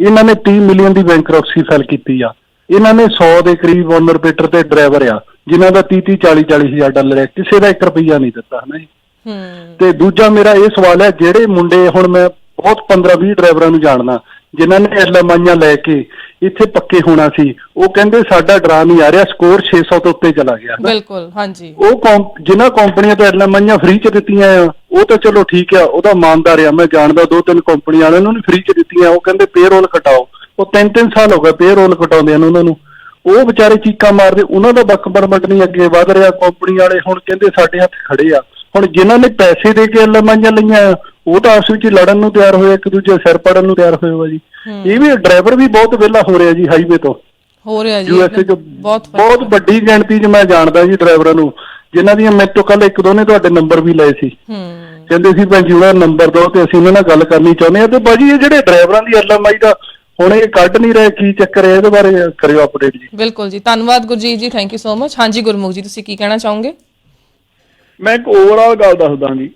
ਇਹਨਾਂ ਨੇ 30 ਮਿਲੀਅਨ ਦੀ ਬੈਂਕਰਪਸੀ ਫਾਈਲ ਕੀਤੀ ਆ। ਇਹਨਾਂ ਨੇ 100 ਦੇ ਕਰੀਬ ਓਨਰ ਪੇਟਰ ਤੇ ਡਰਾਈਵਰ ਆ ਜਿਨ੍ਹਾਂ ਦਾ 30 30 40 40 ਹਜ਼ਾਰ ਡਾਲਰ ਹੈ ਕਿਸੇ ਦਾ 1 ਰੁਪਈਆ ਨਹੀਂ ਦਿੱਤਾ ਹਨਾ ਜੀ। ਹੂੰ। ਤੇ ਦੂਜਾ ਮੇਰਾ ਇਹ ਸਵਾਲ ਹੈ ਜਿਹੜੇ ਮੁੰਡੇ ਹੁਣ ਮੈਂ ਬਹੁਤ 15 20 ਡਰਾਈਵਰਾਂ ਨੂੰ ਜਾਣਦਾ ਜਿਨ੍ਹਾਂ ਨੇ ਐਲਐਮਆਈਆਂ ਲੈ ਕੇ ਇੱਥੇ ਪੱਕੇ ਹੋਣਾ ਸੀ। ਉਹ ਕਹਿੰਦੇ ਸਾਡਾ ਡਰਾ ਨਹੀਂ ਆ ਰਿਹਾ ਸਕੋਰ 600 ਤੋਂ ਉੱਤੇ ਚਲਾ ਗਿਆ। ਬਿਲਕੁਲ ਹਾਂਜੀ। ਉਹ ਜਿਨ੍ਹਾਂ ਕੰਪਨੀਆਂ ਤੋਂ ਐਲਐਮਆਈਆਂ ਫ੍ਰੀ ਚ ਦਿੱਤੀਆਂ ਆ ਉਹ ਤਾਂ ਚਲੋ ਠੀਕ ਆ ਉਹਦਾ ਇਮਾਨਦਾਰ ਆ ਮੈਂ ਜਾਣਦਾ ਦੋ ਤਿੰਨ ਕੰਪਨੀ ਵਾਲਿਆਂ ਨੂੰ ਫ੍ਰੀ ਚ ਦਿੱਤੀਆਂ ਉਹ ਕਹਿੰਦੇ ਪੇਰੋਲ ਕਟਾਓ। ਉਹ ਤਿੰਨ ਤਿੰਨ ਸਾਲ ਹੋ ਗਏ ਪੇਰੋਲ ਕਟਾਉਂਦਿਆਂ ਨੂੰ ਉਹਨਾਂ ਨੂੰ। ਉਹ ਵਿਚਾਰੇ ਚੀਕਾਂ ਮਾਰਦੇ ਉਹਨਾਂ ਦਾ ਬੱਕ ਪਰਮਿਟ ਨਹੀਂ ਅੱਗੇ ਵਧ ਰਿਹਾ ਕੰਪਨੀ ਵਾਲੇ ਹੁਣ ਕਹਿੰਦੇ ਸਾਡੇ ਹੱਥ ਖੜੇ ਆ। ਹੁਣ ਜਿਨ੍ਹਾਂ ਨੇ ਪੈਸੇ ਦੇ ਕੇ ਐਲਐਮਆਈਆਂ ਲਈਆਂ ਉਹ ਤਾਂ ਆਪਸ ਵਿੱਚ ਲੜਨ ਨੂੰ ਤਿਆਰ ਹੋਏ ਇੱਕ ਦੂਜੇ ਸਿਰ ਪੜਨ ਨੂੰ ਤਿਆਰ ਹੋਏ ਹੋ ਜੀ। ਇਹ ਵੀ ਡਰਾਈਵਰ ਵੀ ਬਹੁਤ ਵਿਹਲਾ ਹੋ ਰਿਹਾ ਜੀ ਹਾਈਵੇ ਤੋਂ। ਹੋ ਰਿਹਾ ਜੀ ਯੂਐਸਏ ਚ ਬਹੁਤ ਬਹੁਤ ਵੱਡੀ ਗਿਣਤੀ 'ਚ ਮੈਂ ਜਾਣਦਾ ਜੀ ਡਰਾਈਵਰਾਂ ਨੂੰ ਜਿਨ੍ਹਾਂ ਦੀਆਂ ਮੇਰੇ ਤੋਂ ਕੱਲ ਇੱਕ ਦੋ ਨੇ ਤੁਹਾਡੇ ਨੰਬਰ ਵੀ ਲਏ ਸੀ। ਹੂੰ। ਕਹਿੰਦੇ ਸੀ ਭੈਣ ਜੀ ਨੰਬਰ ਦਿਓ ਤੇ ਅਸੀਂ ਉਹਨਾਂ ਨਾਲ ਗੱਲ ਕਰਨੀ ਚਾਹੁੰਦੇ ਆ ਤੇ ਬਾਜੀ ਇਹ ਜਿਹੜੇ ਡਰਾਈਵਰਾਂ ਦੀ ਐਲਐਮਆਈ ਦਾ ਹੁਣ ਇਹ ਕੱਢ ਨਹੀਂ ਰਹੇ ਕੀ ਚੱਕਰ ਹੈ? ਇਹਦੇ ਬਾਰੇ ਕਰਿਓ ਅਪਡੇਟ ਜੀ। ਬਿਲਕੁਲ ਜੀ ਧੰਨਵਾਦ ਗੁਰਜੀਤ ਜੀ ਥੈਂਕ ਯੂ ਸੋ ਮਚ ਹਾਂਜੀ ਗੁਰਮੁਖ ਜੀ ਤੁਸੀਂ ਕੀ ਕਹਿਣਾ ਚਾਹੋਗੇ? ਮੈਂ ਇੱਕ ਓਵਰਆਲ ਗੱਲ ਦੱਸਦਾ ਜੀ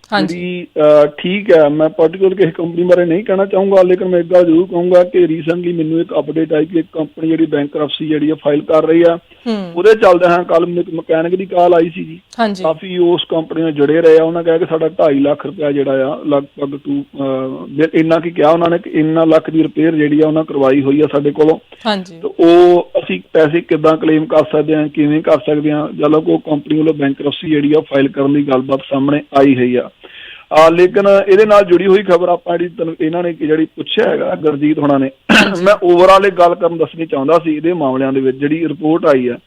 ਅਹ, ਠੀਕ ਹੈ ਮੈਂ ਪਾਰਟਿਕੂਲਰ ਕਿਸੇ ਕੰਪਨੀ ਬਾਰੇ ਨਹੀਂ ਕਹਿਣਾ ਚਾਹੂੰਗਾ ਲੇਕਿਨ ਮੈਂ ਇੱਕ ਗੱਲ ਜ਼ਰੂਰ ਕਹੂੰਗਾ ਕਿ ਰੀਸੈਂਟਲੀ ਮੈਨੂੰ ਇੱਕ ਅਪਡੇਟ ਆਈ ਕਿ ਇੱਕ ਕੰਪਨੀ ਜਿਹੜੀ ਬੈਂਕਰਪਸੀ ਜਿਹੜੀ ਆ ਫਾਈਲ ਕਰ ਰਹੀ ਆ। ਉਹਦੇ ਚੱਲਦੇ ਹਾਂ ਕੱਲ ਮੈਨੂੰ ਇੱਕ ਮਕੈਨਿਕ ਦੀ ਕਾਲ ਆਈ ਸੀ ਜੀ। ਕਾਫੀ ਉਸ ਕੰਪਨੀ ਨਾਲ ਜੁੜੇ ਰਹੇ ਆ ਉਹਨਾਂ ਕਿਹਾ ਕਿ ਸਾਡਾ 2.5 ਲੱਖ ਰੁਪਇਆ ਜਿਹੜਾ ਆ ਲਗਭਗ ਟੂ ਇੰਨਾ ਕੀ ਕਿਹਾ ਉਹਨਾਂ ਨੇ ਕਿ ਇੰਨਾ ਲੱਖ ਦੀ ਰਿਪੇਅਰ ਜਿਹੜੀ ਆ ਉਹਨਾਂ ਕਰਵਾਈ ਹੋਈ ਆ ਸਾਡੇ ਕੋਲੋਂ। ਹਾਂਜੀ। ਤੇ ਉਹ ਅਸੀਂ ਪੈਸੇ ਕਿੱਦਾਂ ਕਲੇਮ ਕਰ ਸਕਦੇ ਹਾਂ ਕਿਵੇਂ ਕਰ ਸਕਦੇ ਹਾਂ ਜਦੋਂ ਕੋ ਕੰਪਨੀ ਵੱਲੋਂ ਬੈਂਕਰਪਸੀ ਜਿਹੜੀ ਆ ਫਾਈਲ ਕਰਨ ਦੀ ਗੱਲਬਾਤ ਸਾਹਮਣੇ ਆਈ ਹੋਈ ਆ। ਆ, ਲੇਕਿਨ ਇਹਦੇ ਨਾਲ ਜੁੜੀ ਹੋਈ ਖਬਰ ਆਪਾਂ ਜਿਹੜੀ ਇਹਨਾਂ ਨੇ ਜਿਹੜੀ ਪੁੱਛਿਆ ਹੈਗਾ, ਗੁਰਜੀਤ ਹੋਣਾ ਨੇ। ਮੈਂ ਓਵਰਆਲ ਇਹ ਗੱਲ ਕਰਨ ਦੱਸਣੀ ਚਾਹੁੰਦਾ ਸੀ, ਇਹਦੇ ਮਾਮਲਿਆਂ ਦੇ ਵਿੱਚ ਜਿਹੜੀ ਰਿਪੋਰਟ ਆਈ ਆ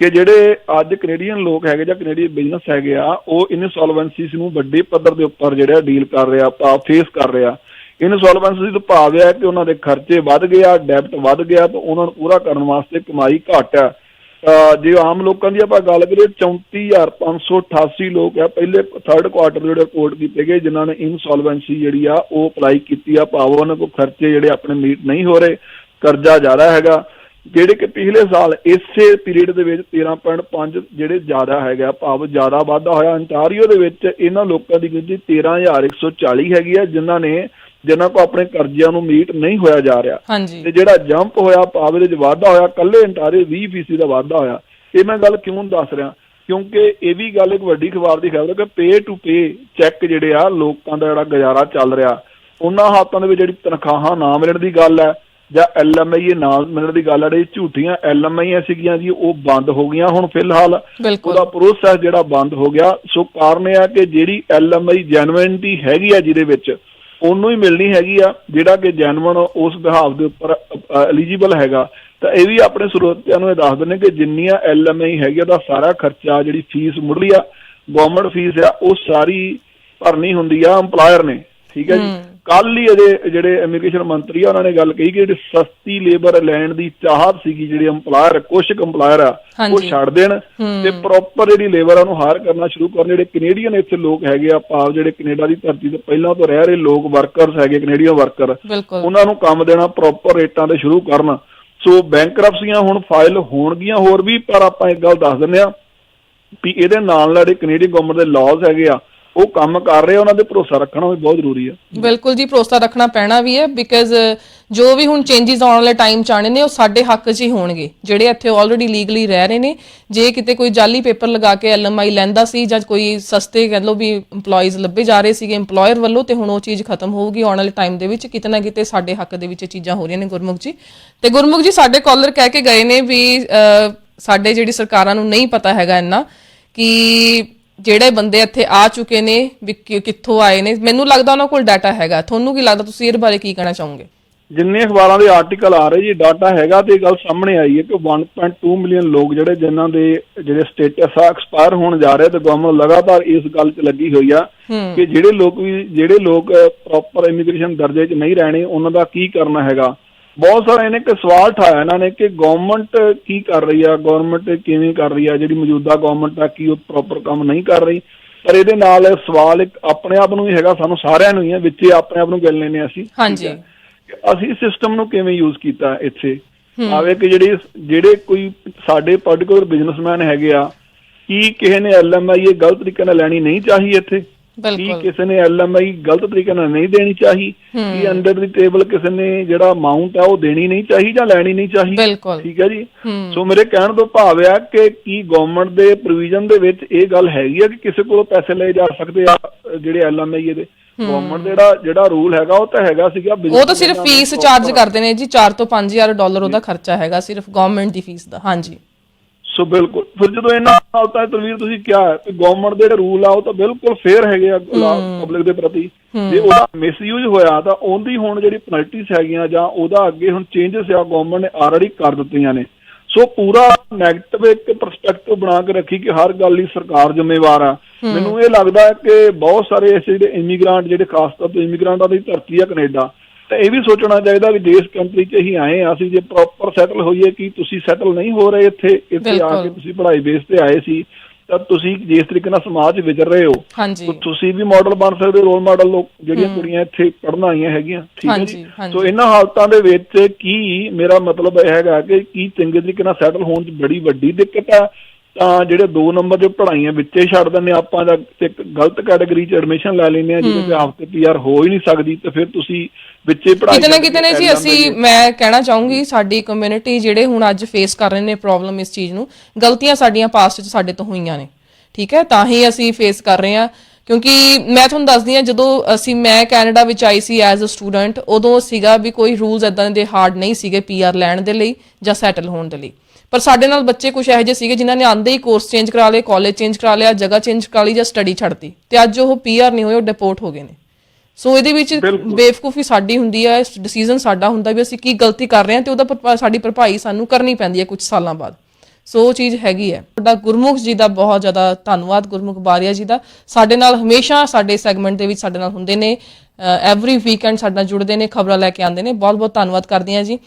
ਕਿ ਜਿਹੜੇ ਅੱਜ ਕੈਨੇਡੀਅਨ ਲੋਕ ਹੈਗੇ ਜਾਂ ਕੈਨੇਡੀਅਨ ਬਿਜ਼ਨਸ ਹੈਗੇ ਆ, ਉਹ ਇਨਸੋਲਵੈਂਸੀਸ ਨੂੰ ਵੱਡੇ ਪੱਧਰ ਦੇ ਉੱਪਰ ਜਿਹੜਾ ਡੀਲ ਕਰ ਰਿਹਾ, ਪਾ ਫੇਸ ਕਰ ਰਿਹਾ। ਇਨਸੋਲਵੈਂਸੀ ਤੋਂ ਭਾਵ ਇਹ ਹੈ ਕਿ ਉਹਨਾਂ ਦੇ ਖਰਚੇ ਵੱਧ ਗਏ ਆ ਡੈਬਟ ਵੱਧ ਗਿਆ, ਤਾਂ ਉਹਨਾਂ ਨੂੰ ਪੂਰਾ ਕਰਨ ਵਾਸਤੇ ਕਮਾਈ ਘੱਟ ਆ। ਜੇ ਆਮ ਲੋਕਾਂ ਦੀ ਆਪਾਂ ਗੱਲ ਕਰੀਏ 34588 ਲੋਕ ਆ, ਪਹਿਲੇ ਥਰਡ ਕੁਆਟਰ ਜਿਹੜੇ ਰਿਪੋਰਟ ਕੀਤੇ ਗਏ, ਜਿਨ੍ਹਾਂ ਨੇ ਇਨਸੋਲਵੈਂਸੀ ਜਿਹੜੀ ਆ, ਉਹ ਅਪਲਾਈ ਕੀਤੀ ਆ, ਭਾਵ ਉਹਨਾਂ ਕੋਲ ਖਰਚੇ ਜਿਹੜੇ ਆਪਣੇ ਮੀਟ ਨਹੀਂ ਹੋ ਰਹੇ, ਕਰਜ਼ਾ ਜ਼ਿਆਦਾ ਹੈਗਾ, ਜਿਹੜੇ ਕਿ ਪਿਛਲੇ ਸਾਲ ਇਸੇ ਪੀਰੀਅਡ ਦੇ ਵਿੱਚ 13.5 ਜਿਹੜੇ ਜ਼ਿਆਦਾ ਹੈਗਾ ਭਾਵ ਜ਼ਿਆਦਾ ਵਾਧਾ ਹੋਇਆ ਅੰਟਾਰੀਓ ਦੇ ਵਿੱਚ ਇਹਨਾਂ ਲੋਕਾਂ ਦੀ ਗਿਣਤੀ 13140 ਹੈਗੀ ਆ, ਜਿਨ੍ਹਾਂ ਨੇ ਜਿਨ੍ਹਾਂ ਕੋ ਆਪਣੇ ਕਰਜ਼ਿਆਂ ਨੂੰ ਮੀਟ ਨਹੀਂ ਹੋਇਆ ਜਾ ਰਿਹਾ ਤੇ ਜਿਹੜਾ ਜੰਪ ਹੋਇਆ ਇਹਦੇ ਵਿੱਚ ਵਾਧਾ ਹੋਇਆ ਕੱਲੇ ਅੰਟਾਰੀਓ 20% ਦਾ ਵਾਧਾ ਹੋਇਆ ਇਹ ਮੈਂ ਗੱਲ ਕਿਉਂ ਦੱਸ ਰਿਹਾ? ਕਿਉਂਕਿ ਇਹ ਵੀ ਗੱਲ ਇੱਕ ਵੱਡੀ ਖਬਰ ਦੀ ਖਬਰ ਹੈ ਕਿ ਪੇ ਟੂ ਪੇ ਚੈੱਕ ਜਿਹੜੇ ਆ ਲੋਕਾਂ ਦਾ ਜਿਹੜਾ ਗੁਜ਼ਾਰਾ ਚੱਲ ਰਿਹਾ। ਉਹਨਾਂ ਹੱਥਾਂ ਦੇ ਵਿੱਚ ਜਿਹੜੀ ਤਨਖਾਹਾਂ ਨਾ ਮਿਲਣ ਦੀ ਗੱਲ ਹੈ ਜਾਂ ਐਲਐਮਆਈ ਨਾ ਮਿਲਣ ਦੀ ਗੱਲ ਹੈ ਜਿਹੜੀ ਝੂਠੀਆਂ ਐਲਐਮਆਈ ਸੀਗੀਆਂ ਜੀ ਉਹ ਬੰਦ ਹੋ ਗਈਆਂ ਹੁਣ ਫਿਲਹਾਲ। ਉਹਦਾ ਪ੍ਰੋਸੈਸ ਜਿਹੜਾ ਬੰਦ ਹੋ ਗਿਆ ਸੋ ਕਾਰਨ ਇਹ ਆ ਕਿ ਜਿਹੜੀ ਐਲਐਮਆਈ ਜੈਨੂਇਨਟੀ ਹੈਗੀ ਆ ਜਿਹਦੇ ਵਿੱਚ ਉਹਨੂੰ ਹੀ ਮਿਲਣੀ ਹੈਗੀ ਆ, ਜਿਹੜਾ ਕਿ ਜੈਨੂਇਨ ਉਸ ਵਿਹਾਵ ਦੇ ਉੱਪਰ ਐਲੀਜੀਬਲ ਹੈਗਾ। ਤਾਂ ਇਹ ਵੀ ਆਪਣੇ ਸਰੋਤਿਆਂ ਨੂੰ ਇਹ ਦੱਸ ਦਿੰਦੇ ਕਿ ਜਿੰਨੀਆਂ ਐਲਐਮਆਈ ਹੈਗੀ ਉਹਦਾ ਸਾਰਾ ਖਰਚਾ, ਜਿਹੜੀ ਫੀਸ ਮੁੱਢਲੀ ਆ ਗਵਰਨਮੈਂਟ ਫੀਸ ਆ, ਉਹ ਸਾਰੀ ਭਰਨੀ ਹੁੰਦੀ ਆ EMPLOYER ਨੇ। ਠੀਕ ਹੈ ਜੀ? ਕੱਲ ਹੀ ਅਜੇ ਜਿਹੜੇ ਇਮੀਗ੍ਰੇਸ਼ਨ ਮੰਤਰੀ ਆ ਉਹਨਾਂ ਨੇ ਗੱਲ ਕਹੀ ਕਿ ਜਿਹੜੀ ਸਸਤੀ ਲੇਬਰ ਲੈਣ ਦੀ ਚਾਹਤ ਸੀਗੀ ਜਿਹੜੇ EMPLOYER ਕੁਝ EMPLOYER ਆ ਉਹ। ਛੱਡ ਦੇਣ ਤੇ ਪ੍ਰੋਪਰ ਜਿਹੜੀ ਲੇਬਰ ਆ ਉਹਨੂੰ ਹਾਇਰ ਕਰਨਾ ਸ਼ੁਰੂ ਕਰਨ। ਜਿਹੜੇ ਕੈਨੇਡੀਅਨ ਇੱਥੇ ਲੋਕ ਹੈਗੇ ਆ ਭਾਵ ਜਿਹੜੇ ਕੈਨੇਡਾ ਦੀ ਧਰਤੀ ਤੇ ਪਹਿਲਾਂ ਤੋਂ ਰਹਿ ਰਹੇ ਲੋਕ ਵਰਕਰਸ ਹੈਗੇ ਕੈਨੇਡੀਅਨ ਵਰਕਰ ਉਹਨਾਂ ਨੂੰ ਕੰਮ ਦੇਣਾ ਪ੍ਰੋਪਰ ਰੇਟਾਂ ਤੇ ਸ਼ੁਰੂ ਕਰਨ। ਸੋ ਬੈਂਕਰਪਸੀਆਂ ਹੁਣ ਫਾਈਲ ਹੋਣਗੀਆਂ ਹੋਰ ਵੀ ਪਰ ਆਪਾਂ ਇੱਕ ਗੱਲ ਦੱਸ ਦਿੰਦੇ ਆ ਵੀ ਇਹਦੇ ਨਾਲ ਨਾਲ ਜਿਹੜੇ ਕੈਨੇਡੀਅਨ ਗਵਰਨਮੈਂਟ ਦੇ ਲਾਜ਼ ਹੈਗੇ ਆ ਉਹ ਕੰਮ ਕਰ ਰਹੇ ਆ, ਉਹਨਾਂ ਦੇ ਭਰੋਸਾ ਰੱਖਣਾ ਵੀ ਬਹੁਤ ਜ਼ਰੂਰੀ ਆ। ਬਿਲਕੁਲ ਜੀ, ਭਰੋਸਾ ਰੱਖਣਾ ਪੈਣਾ ਵੀ ਹੈ ਬਿਕਾਜ਼ ਜੋ ਵੀ ਹੁਣ ਚੇਂਜਸ ਆਉਣ ਵਾਲੇ ਟਾਈਮ ਚ ਆਣੇ ਨੇ, ਉਹ ਸਾਡੇ ਹੱਕ 'ਚ ਹੀ ਹੋਣਗੇ। ਜਿਹੜੇ ਇੱਥੇ ਆਲਰੇਡੀ ਲੀਗਲੀ ਰਹਿ ਰਹੇ ਨੇ, ਜੇ ਕਿਤੇ ਕੋਈ ਜਾਲੀ ਪੇਪਰ ਲਗਾ ਕੇ ਐਲਐਮਆਈ ਲੈਂਦਾ ਸੀ ਜਾਂ ਕੋਈ ਸਸਤੇ ਕਹਿ ਲਓ ਵੀ EMPLOYEES ਲੱਭੇ ਜਾ ਰਹੇ ਸੀਗੇ EMPLOYER ਵੱਲੋਂ, ਤੇ ਹੁਣ ਉਹ ਚੀਜ਼ ਖਤਮ ਹੋਊਗੀ ਆਉਣ ਵਾਲੇ ਟਾਈਮ ਦੇ ਵਿੱਚ, ਕਿਤੇ ਨਾ ਕਿਤੇ ਸਾਡੇ ਹੱਕ ਦੇ ਵਿੱਚ ਇਹ ਚੀਜ਼ਾਂ ਹੋ ਰਹੀਆਂ ਨੇ ਗੁਰਮੁਖ ਜੀ। ਤੇ ਗੁਰਮੁਖ ਜੀ, ਸਾਡੇ ਕਾਲਰ ਕਹਿ ਕੇ ਗਏ ਨੇ ਵੀ ਸਾਡੇ ਜਿਹੜੀ ਸਰਕਾਰਾਂ ਨੂੰ ਨਹੀਂ ਪਤਾ ਹੈਗਾ ਇੰਨਾ, ਕਿ ਜਿਹੜੇ ਬੰਦੇ ਇੱਥੇ ਆ ਚੁੱਕੇ ਨੇ ਵੀ ਕਿ- ਕਿੱਥੋਂ ਆਏ ਨੇ ਮੈਨੂੰ ਲੱਗਦਾ ਉਹਨਾਂ ਕੋਲ ਡਾਟਾ ਹੈਗਾ। ਤੁਹਾਨੂੰ ਕੀ ਲੱਗਦਾ ਤੁਸੀਂ ਇਹਦੇ ਬਾਰੇ ਕੀ ਕਹਿਣਾ ਚਾਹੋਗੇ? ਜਿੰਨੇ ਅਖਬਾਰਾਂ ਦੇ ਆਰਟੀਕਲ ਆ ਰਹੇ ਜੀ ਡਾਟਾ ਹੈਗਾ ਤੇ ਇਹ ਗੱਲ ਸਾਹਮਣੇ ਆਈ ਹੈ ਕਿ 1.2 ਮਿਲੀਅਨ ਲੋਕ ਜਿਹੜੇ ਜਿਨ੍ਹਾਂ ਦੇ ਜਿਹੜੇ ਸਟੇਟਸ ਆ ਐਕਸਪਾਇਰ ਹੋਣ ਜਾ ਰਹੇ ਤੇ ਗਵਰਨਮੈਂਟ ਲਗਾਤਾਰ ਇਸ ਗੱਲ 'ਚ ਲੱਗੀ ਹੋਈ ਆ ਕਿ ਜਿਹੜੇ ਲੋਕ ਵੀ ਜਿਹੜੇ ਲੋਕ ਪ੍ਰੋਪਰ ਇਮੀਗ੍ਰੇਸ਼ਨ ਦਰਜੇ 'ਚ ਨਹੀਂ ਰਹਿਣੇ ਉਹਨਾਂ ਦਾ ਕੀ ਕਰਨਾ ਹੈਗਾ। ਬਹੁਤ ਸਾਰੇ ਇਹਨੇ ਕਿ ਸਵਾਲ ਠਾਇਆ ਇਹਨਾਂ ਨੇ ਕਿ ਗਵਰਨਮੈਂਟ ਕੀ ਕਰ ਰਹੀ ਆ ਗਵਰਨਮੈਂਟ ਕਿਵੇਂ ਕਰ ਰਹੀ ਆ ਜਿਹੜੀ ਮੌਜੂਦਾ ਗਵਰਨਮੈਂਟ ਆ ਕੀ ਉਹ ਪ੍ਰੋਪਰ ਕੰਮ ਨਹੀਂ ਕਰ ਰਹੀ। ਪਰ ਇਹਦੇ ਨਾਲ ਸਵਾਲ ਇੱਕ ਆਪਣੇ ਆਪ ਨੂੰ ਹੀ ਹੈਗਾ ਸਾਨੂੰ ਸਾਰਿਆਂ ਨੂੰ ਹੀ ਹੈ ਵਿੱਚ ਆਪਣੇ ਆਪ ਨੂੰ ਗਿਣ ਲੈਨੇ ਅਸੀਂ। ਹਾਂਜੀ। ਅਸੀਂ ਸਿਸਟਮ ਨੂੰ ਕਿਵੇਂ ਯੂਜ਼ ਕੀਤਾ ਇੱਥੇ? ਆਵੇ ਕਿ ਜਿਹੜੇ ਜਿਹੜੇ ਕੋਈ ਸਾਡੇ ਪਾਰਟਿਕੂਲਰ ਬਿਜ਼ਨਸਮੈਨ ਹੈਗੇ ਆ ਕੀ ਕਿਸੇ ਨੇ ਐਲਐਮਆਈ ਇਹ ਗਲਤ ਤਰੀਕੇ ਨਾਲ ਲੈਣੀ ਨਹੀਂ ਚਾਹੀ ਇੱਥੇ? ਕੀ ਬਿਲਕੁਲ। ਕਿਸੇ ਨੇ ਐਲਐਮਆਈ ਗਲਤ ਤਰੀਕੇ ਨਾਲ ਨਹੀਂ ਦੇਣੀ ਚਾਹੀ ਕੀ ਅੰਡਰ ਦੀ ਟੇਬਲ ਕਿਸੇ ਨੇ ਜਿਹੜਾ ਅਮਾਉਂਟ ਆ ਉਹ ਦੇਣੀ ਨਹੀਂ ਚਾਹੀ ਜਾਂ ਲੈਣੀ ਨਹੀਂ ਚਾਹੀ? ਬਿਲਕੁਲ। ਠੀਕ ਹੈ ਜੀ? ਸੋ ਮੇਰੇ ਕਹਿਣ ਤੋਂ ਭਾਵ ਆ ਕਿ ਕੀ ਗਵਰਨਮੈਂਟ ਦੇ ਪ੍ਰੋਵੀਜ਼ਨ ਦੇ ਵਿੱਚ ਇਹ ਗੱਲ ਹੈਗੀ ਆ ਕਿ ਕਿਸੇ ਕੋਲੋਂ ਪੈਸੇ ਲਏ ਜਾ ਸਕਦੇ ਆ ਅ, ਜਿਹੜੇ ਐਲਐਮਆਈ ਇਹਦੇ? ਗਵਰਨਮੈਂਟ ਦਾ ਜਿਹੜਾ ਜਿਹੜਾ ਰੂਲ ਹੈਗਾ ਉਹ ਤਾਂ ਹੈਗਾ ਸੀਗਾ ਉਹ ਤਾਂ ਸਿਰਫ ਫੀਸ ਚਾਰਜ ਕਰਦੇ ਨੇ ਜੀ 4 ਤੋਂ 5000 ਡਾਲਰ ਉਹਦਾ ਖਰਚਾ ਹੈਗਾ ਸਿਰਫ ਗਵਰਨਮੈਂਟ ਦੀ ਫੀਸ ਦਾ ਹਾਂਜੀ। ਸੋ ਬਿਲਕੁਲ ਫਿਰ ਜਦੋਂ ਇਹਨਾਂ ਨਾਲ ਤਾਂ ਤਨਵੀਰ ਤੁਸੀਂ ਕਿਹਾ ਹੈ ਕਿ ਗਵਰਨਮੈਂਟ ਦੇ ਜਿਹੜੇ ਰੂਲ ਆ ਉਹ ਤਾਂ ਬਿਲਕੁਲ ਫੇਅਰ ਹੈਗੇ ਆ ਪਬਲਿਕ ਦੇ ਪ੍ਰਤੀ। ਜੇ ਉਹਦਾ ਮਿਸਯੂਜ਼ ਹੋਇਆ ਤਾਂ ਉਹਦੀ ਹੁਣ ਜਿਹੜੀ ਪੈਨਲਟੀਜ਼ ਹੈਗੀਆਂ ਜਾਂ ਉਹਦਾ ਅੱਗੇ ਹੁਣ ਚੇਂਜਸ ਆ ਗਵਰਨਮੈਂਟ ਨੇ ਆਲਰੇਡੀ ਕਰ ਦਿੱਤੀਆਂ ਨੇ। ਸੋ ਪੂਰਾ ਨੈਗੇਟਿਵ ਇੱਕ ਪਰਸਪੈਕਟਿਵ ਬਣਾ ਕੇ ਰੱਖੀ ਕਿ ਹਰ ਗੱਲ ਲਈ ਸਰਕਾਰ ਜ਼ਿੰਮੇਵਾਰ ਆ। ਮੈਨੂੰ ਇਹ ਲੱਗਦਾ ਹੈ ਕਿ ਬਹੁਤ ਸਾਰੇ ਐਸੇ ਜਿਹੜੇ ਇਮੀਗ੍ਰੈਂਟ ਜਿਹੜੇ ਖਾਸ ਤੌਰ ਤੇ ਇਮੀਗ੍ਰੈਂਟਾਂ ਦੀ ਧਰਤੀ ਆ ਕੈਨੇਡਾ। ਤਾਂ ਇਹ ਵੀ ਸੋਚਣਾ ਚਾਹੀਦਾ ਵੀ ਦੇਸ਼ ਕੰਟਰੀ 'ਚ ਹੀ ਆਏ ਆ ਅਸੀਂ ਜੇ ਪ੍ਰੋਪਰ ਸੈਟਲ ਹੋਈਏ ਕਿ ਤੁਸੀਂ ਸੈਟਲ ਨਹੀਂ ਹੋ ਰਹੇ ਇੱਥੇ ਇੱਥੇ ਆ। ਕੇ ਤੁਸੀਂ ਪੜ੍ਹਾਈ ਬੇਸ ਤੇ ਆਏ ਸੀ ਤਾਂ ਤੁਸੀਂ ਜਿਸ ਤਰੀਕੇ ਨਾਲ ਸਮਾਜ ਵਿਚਰ ਰਹੇ ਹੋ ਤਾਂ ਤੁਸੀਂ ਵੀ ਮਾਡਲ ਬਣ ਸਕਦੇ ਹੋ ਰੋਲ ਮਾਡਲ ਲੋਕ ਜਿਹੜੀਆਂ ਕੁੜੀਆਂ ਇੱਥੇ ਪੜ੍ਹਨ ਆਈਆਂ ਹੈਗੀਆਂ ਠੀਕ ਹੈ ਜੀ। ਸੋ ਇਹਨਾਂ ਹਾਲਤਾਂ ਦੇ ਵਿੱਚ ਕੀ ਮੇਰਾ ਮਤਲਬ ਇਹ ਹੈਗਾ ਕਿ ਕੀ ਚੰਗੇ ਤਰੀਕੇ ਨਾਲ ਸੈਟਲ ਹੋਣ 'ਚ ਬੜੀ ਵੱਡੀ ਦਿੱਕਤ ਆ ਤਾਂ ਜਿਹੜੇ ਦੋ ਨੰਬਰ ਦੇ ਪੜ੍ਹਾਈਆਂ ਵਿੱਚੇ ਛੱਡ ਦਿੰਦੇ ਆਪਾਂ ਜਾਂ ਇੱਕ ਗਲਤ ਕੈਟਾਗਰੀ 'ਚ ਐਡਮਿਸ਼ਨ ਲੈ ਲੈਂਦੇ ਆ ਜਿਹਦੇ ਤੇ ਹਫ਼ਤੇ ਪੀਆਰ ਹੋ ਹੀ ਨਹੀਂ ਸਕਦੀ ਤੇ ਫਿਰ ਤੁਸੀਂ ਵਿੱਚੇ ਪੜ੍ਹਾਈ ਕਿਤੇ ਨਾ ਕਿਤੇ ਨੇ ਜੀ ਅਸੀਂ ਮੈਂ ਕਹਿਣਾ ਚਾਹੂੰਗੀ ਸਾਡੀ ਕਮਿਊਨਿਟੀ ਜਿਹੜੇ ਹੁਣ ਅੱਜ ਫੇਸ ਕਰ ਰਹੇ ਨੇ ਪ੍ਰੋਬਲਮ ਇਸ ਚੀਜ਼ ਨੂੰ ਗਲਤੀਆਂ ਸਾਡੀਆਂ ਪਾਸਟ 'ਚ ਸਾਡੇ ਤੋਂ ਹੋਈਆਂ ਨੇ ਠੀਕ ਹੈ? ਤਾਂ ਹੀ ਅਸੀਂ ਫੇਸ ਕਰ ਰਹੇ ਹਾਂ ਕਿਉਂਕਿ ਮੈਂ ਤੁਹਾਨੂੰ ਦੱਸਦੀ ਹਾਂ ਜਦੋਂ ਅਸੀਂ ਮੈਂ ਕੈਨੇਡਾ ਵਿੱਚ ਆਈ ਸੀ ਐਜ਼ ਅ ਸਟੂਡੈਂਟ ਉਦੋਂ ਸੀਗਾ ਵੀ ਕੋਈ ਰੂਲਸ ਇਦਾਂ ਦੇ ਹਾਰਡ ਨਹੀਂ ਸੀਗੇ ਪੀਆਰ ਲੈਣ ਦੇ ਲਈ ਜਾਂ ਸੈਟਲ ਹੋਣ ਦੇ ਲਈ। ਪਰ ਸਾਡੇ ਨਾਲ ਬੱਚੇ ਕੁਝ ਇਹੋ ਜਿਹੇ ਸੀਗੇ ਜਿਨ੍ਹਾਂ ਨੇ ਆਂਦੇ ਹੀ ਕੋਰਸ ਚੇਂਜ ਕਰਾ ਲਏ ਕਾਲਜ ਚੇਂਜ ਕਰਾ ਲਿਆ ਜਗ੍ਹਾ ਚੇਂਜ ਕਰਾ ਲਈ ਜਾਂ ਸਟੱਡੀ ਛੱਡਤੀ ਤੇ ਅੱਜ ਉਹ ਪੀਆਰ ਨਹੀਂ ਹੋਏ ਉਹ ਡਿਪੋਰਟ ਹੋ ਗਏ ਨੇ। ਸੋ ਇਹਦੇ ਵਿੱਚ ਬੇਵਕੂਫੀ ਸਾਡੀ ਹੁੰਦੀ ਹੈ ਡਿਸੀਜਨ ਸਾਡਾ ਹੁੰਦਾ ਵੀ ਅਸੀਂ ਕੀ ਗਲਤੀ ਕਰ ਰਹੇ ਹਾਂ ਤੇ ਉਹਦਾ ਸਾਡੀ ਭਰਪਾਈ ਸਾਨੂੰ ਕਰਨੀ ਪੈਂਦੀ ਹੈ ਕੁਝ ਸਾਲਾਂ ਬਾਅਦ। ਸੋ ਉਹ ਚੀਜ਼ ਹੈਗੀ ਹੈ। ਤੁਹਾਡਾ ਗੁਰਮੁਖ ਜੀ ਦਾ ਬਹੁਤ ਜ਼ਿਆਦਾ ਧੰਨਵਾਦ ਗੁਰਮੁਖ ਬਾਰੀਆ ਜੀ ਦਾ। ਸਾਡੇ ਨਾਲ ਹਮੇਸ਼ਾ ਸਾਡੇ ਸੈਗਮੈਂਟ ਦੇ ਵਿੱਚ ਸਾਡੇ ਨਾਲ ਹੁੰਦੇ ਨੇ ਐਵਰੀ ਵੀਕਐਂਡ ਸਾਡੇ ਨਾਲ ਜੁੜਦੇ ਨੇ ਖਬਰਾਂ ਲੈ ਕੇ ਆਉਂਦੇ ਨੇ। ਬਹੁਤ ਬਹੁਤ ਧੰਨਵਾਦ ਕਰਦੇ ਹਾਂ ਜੀ।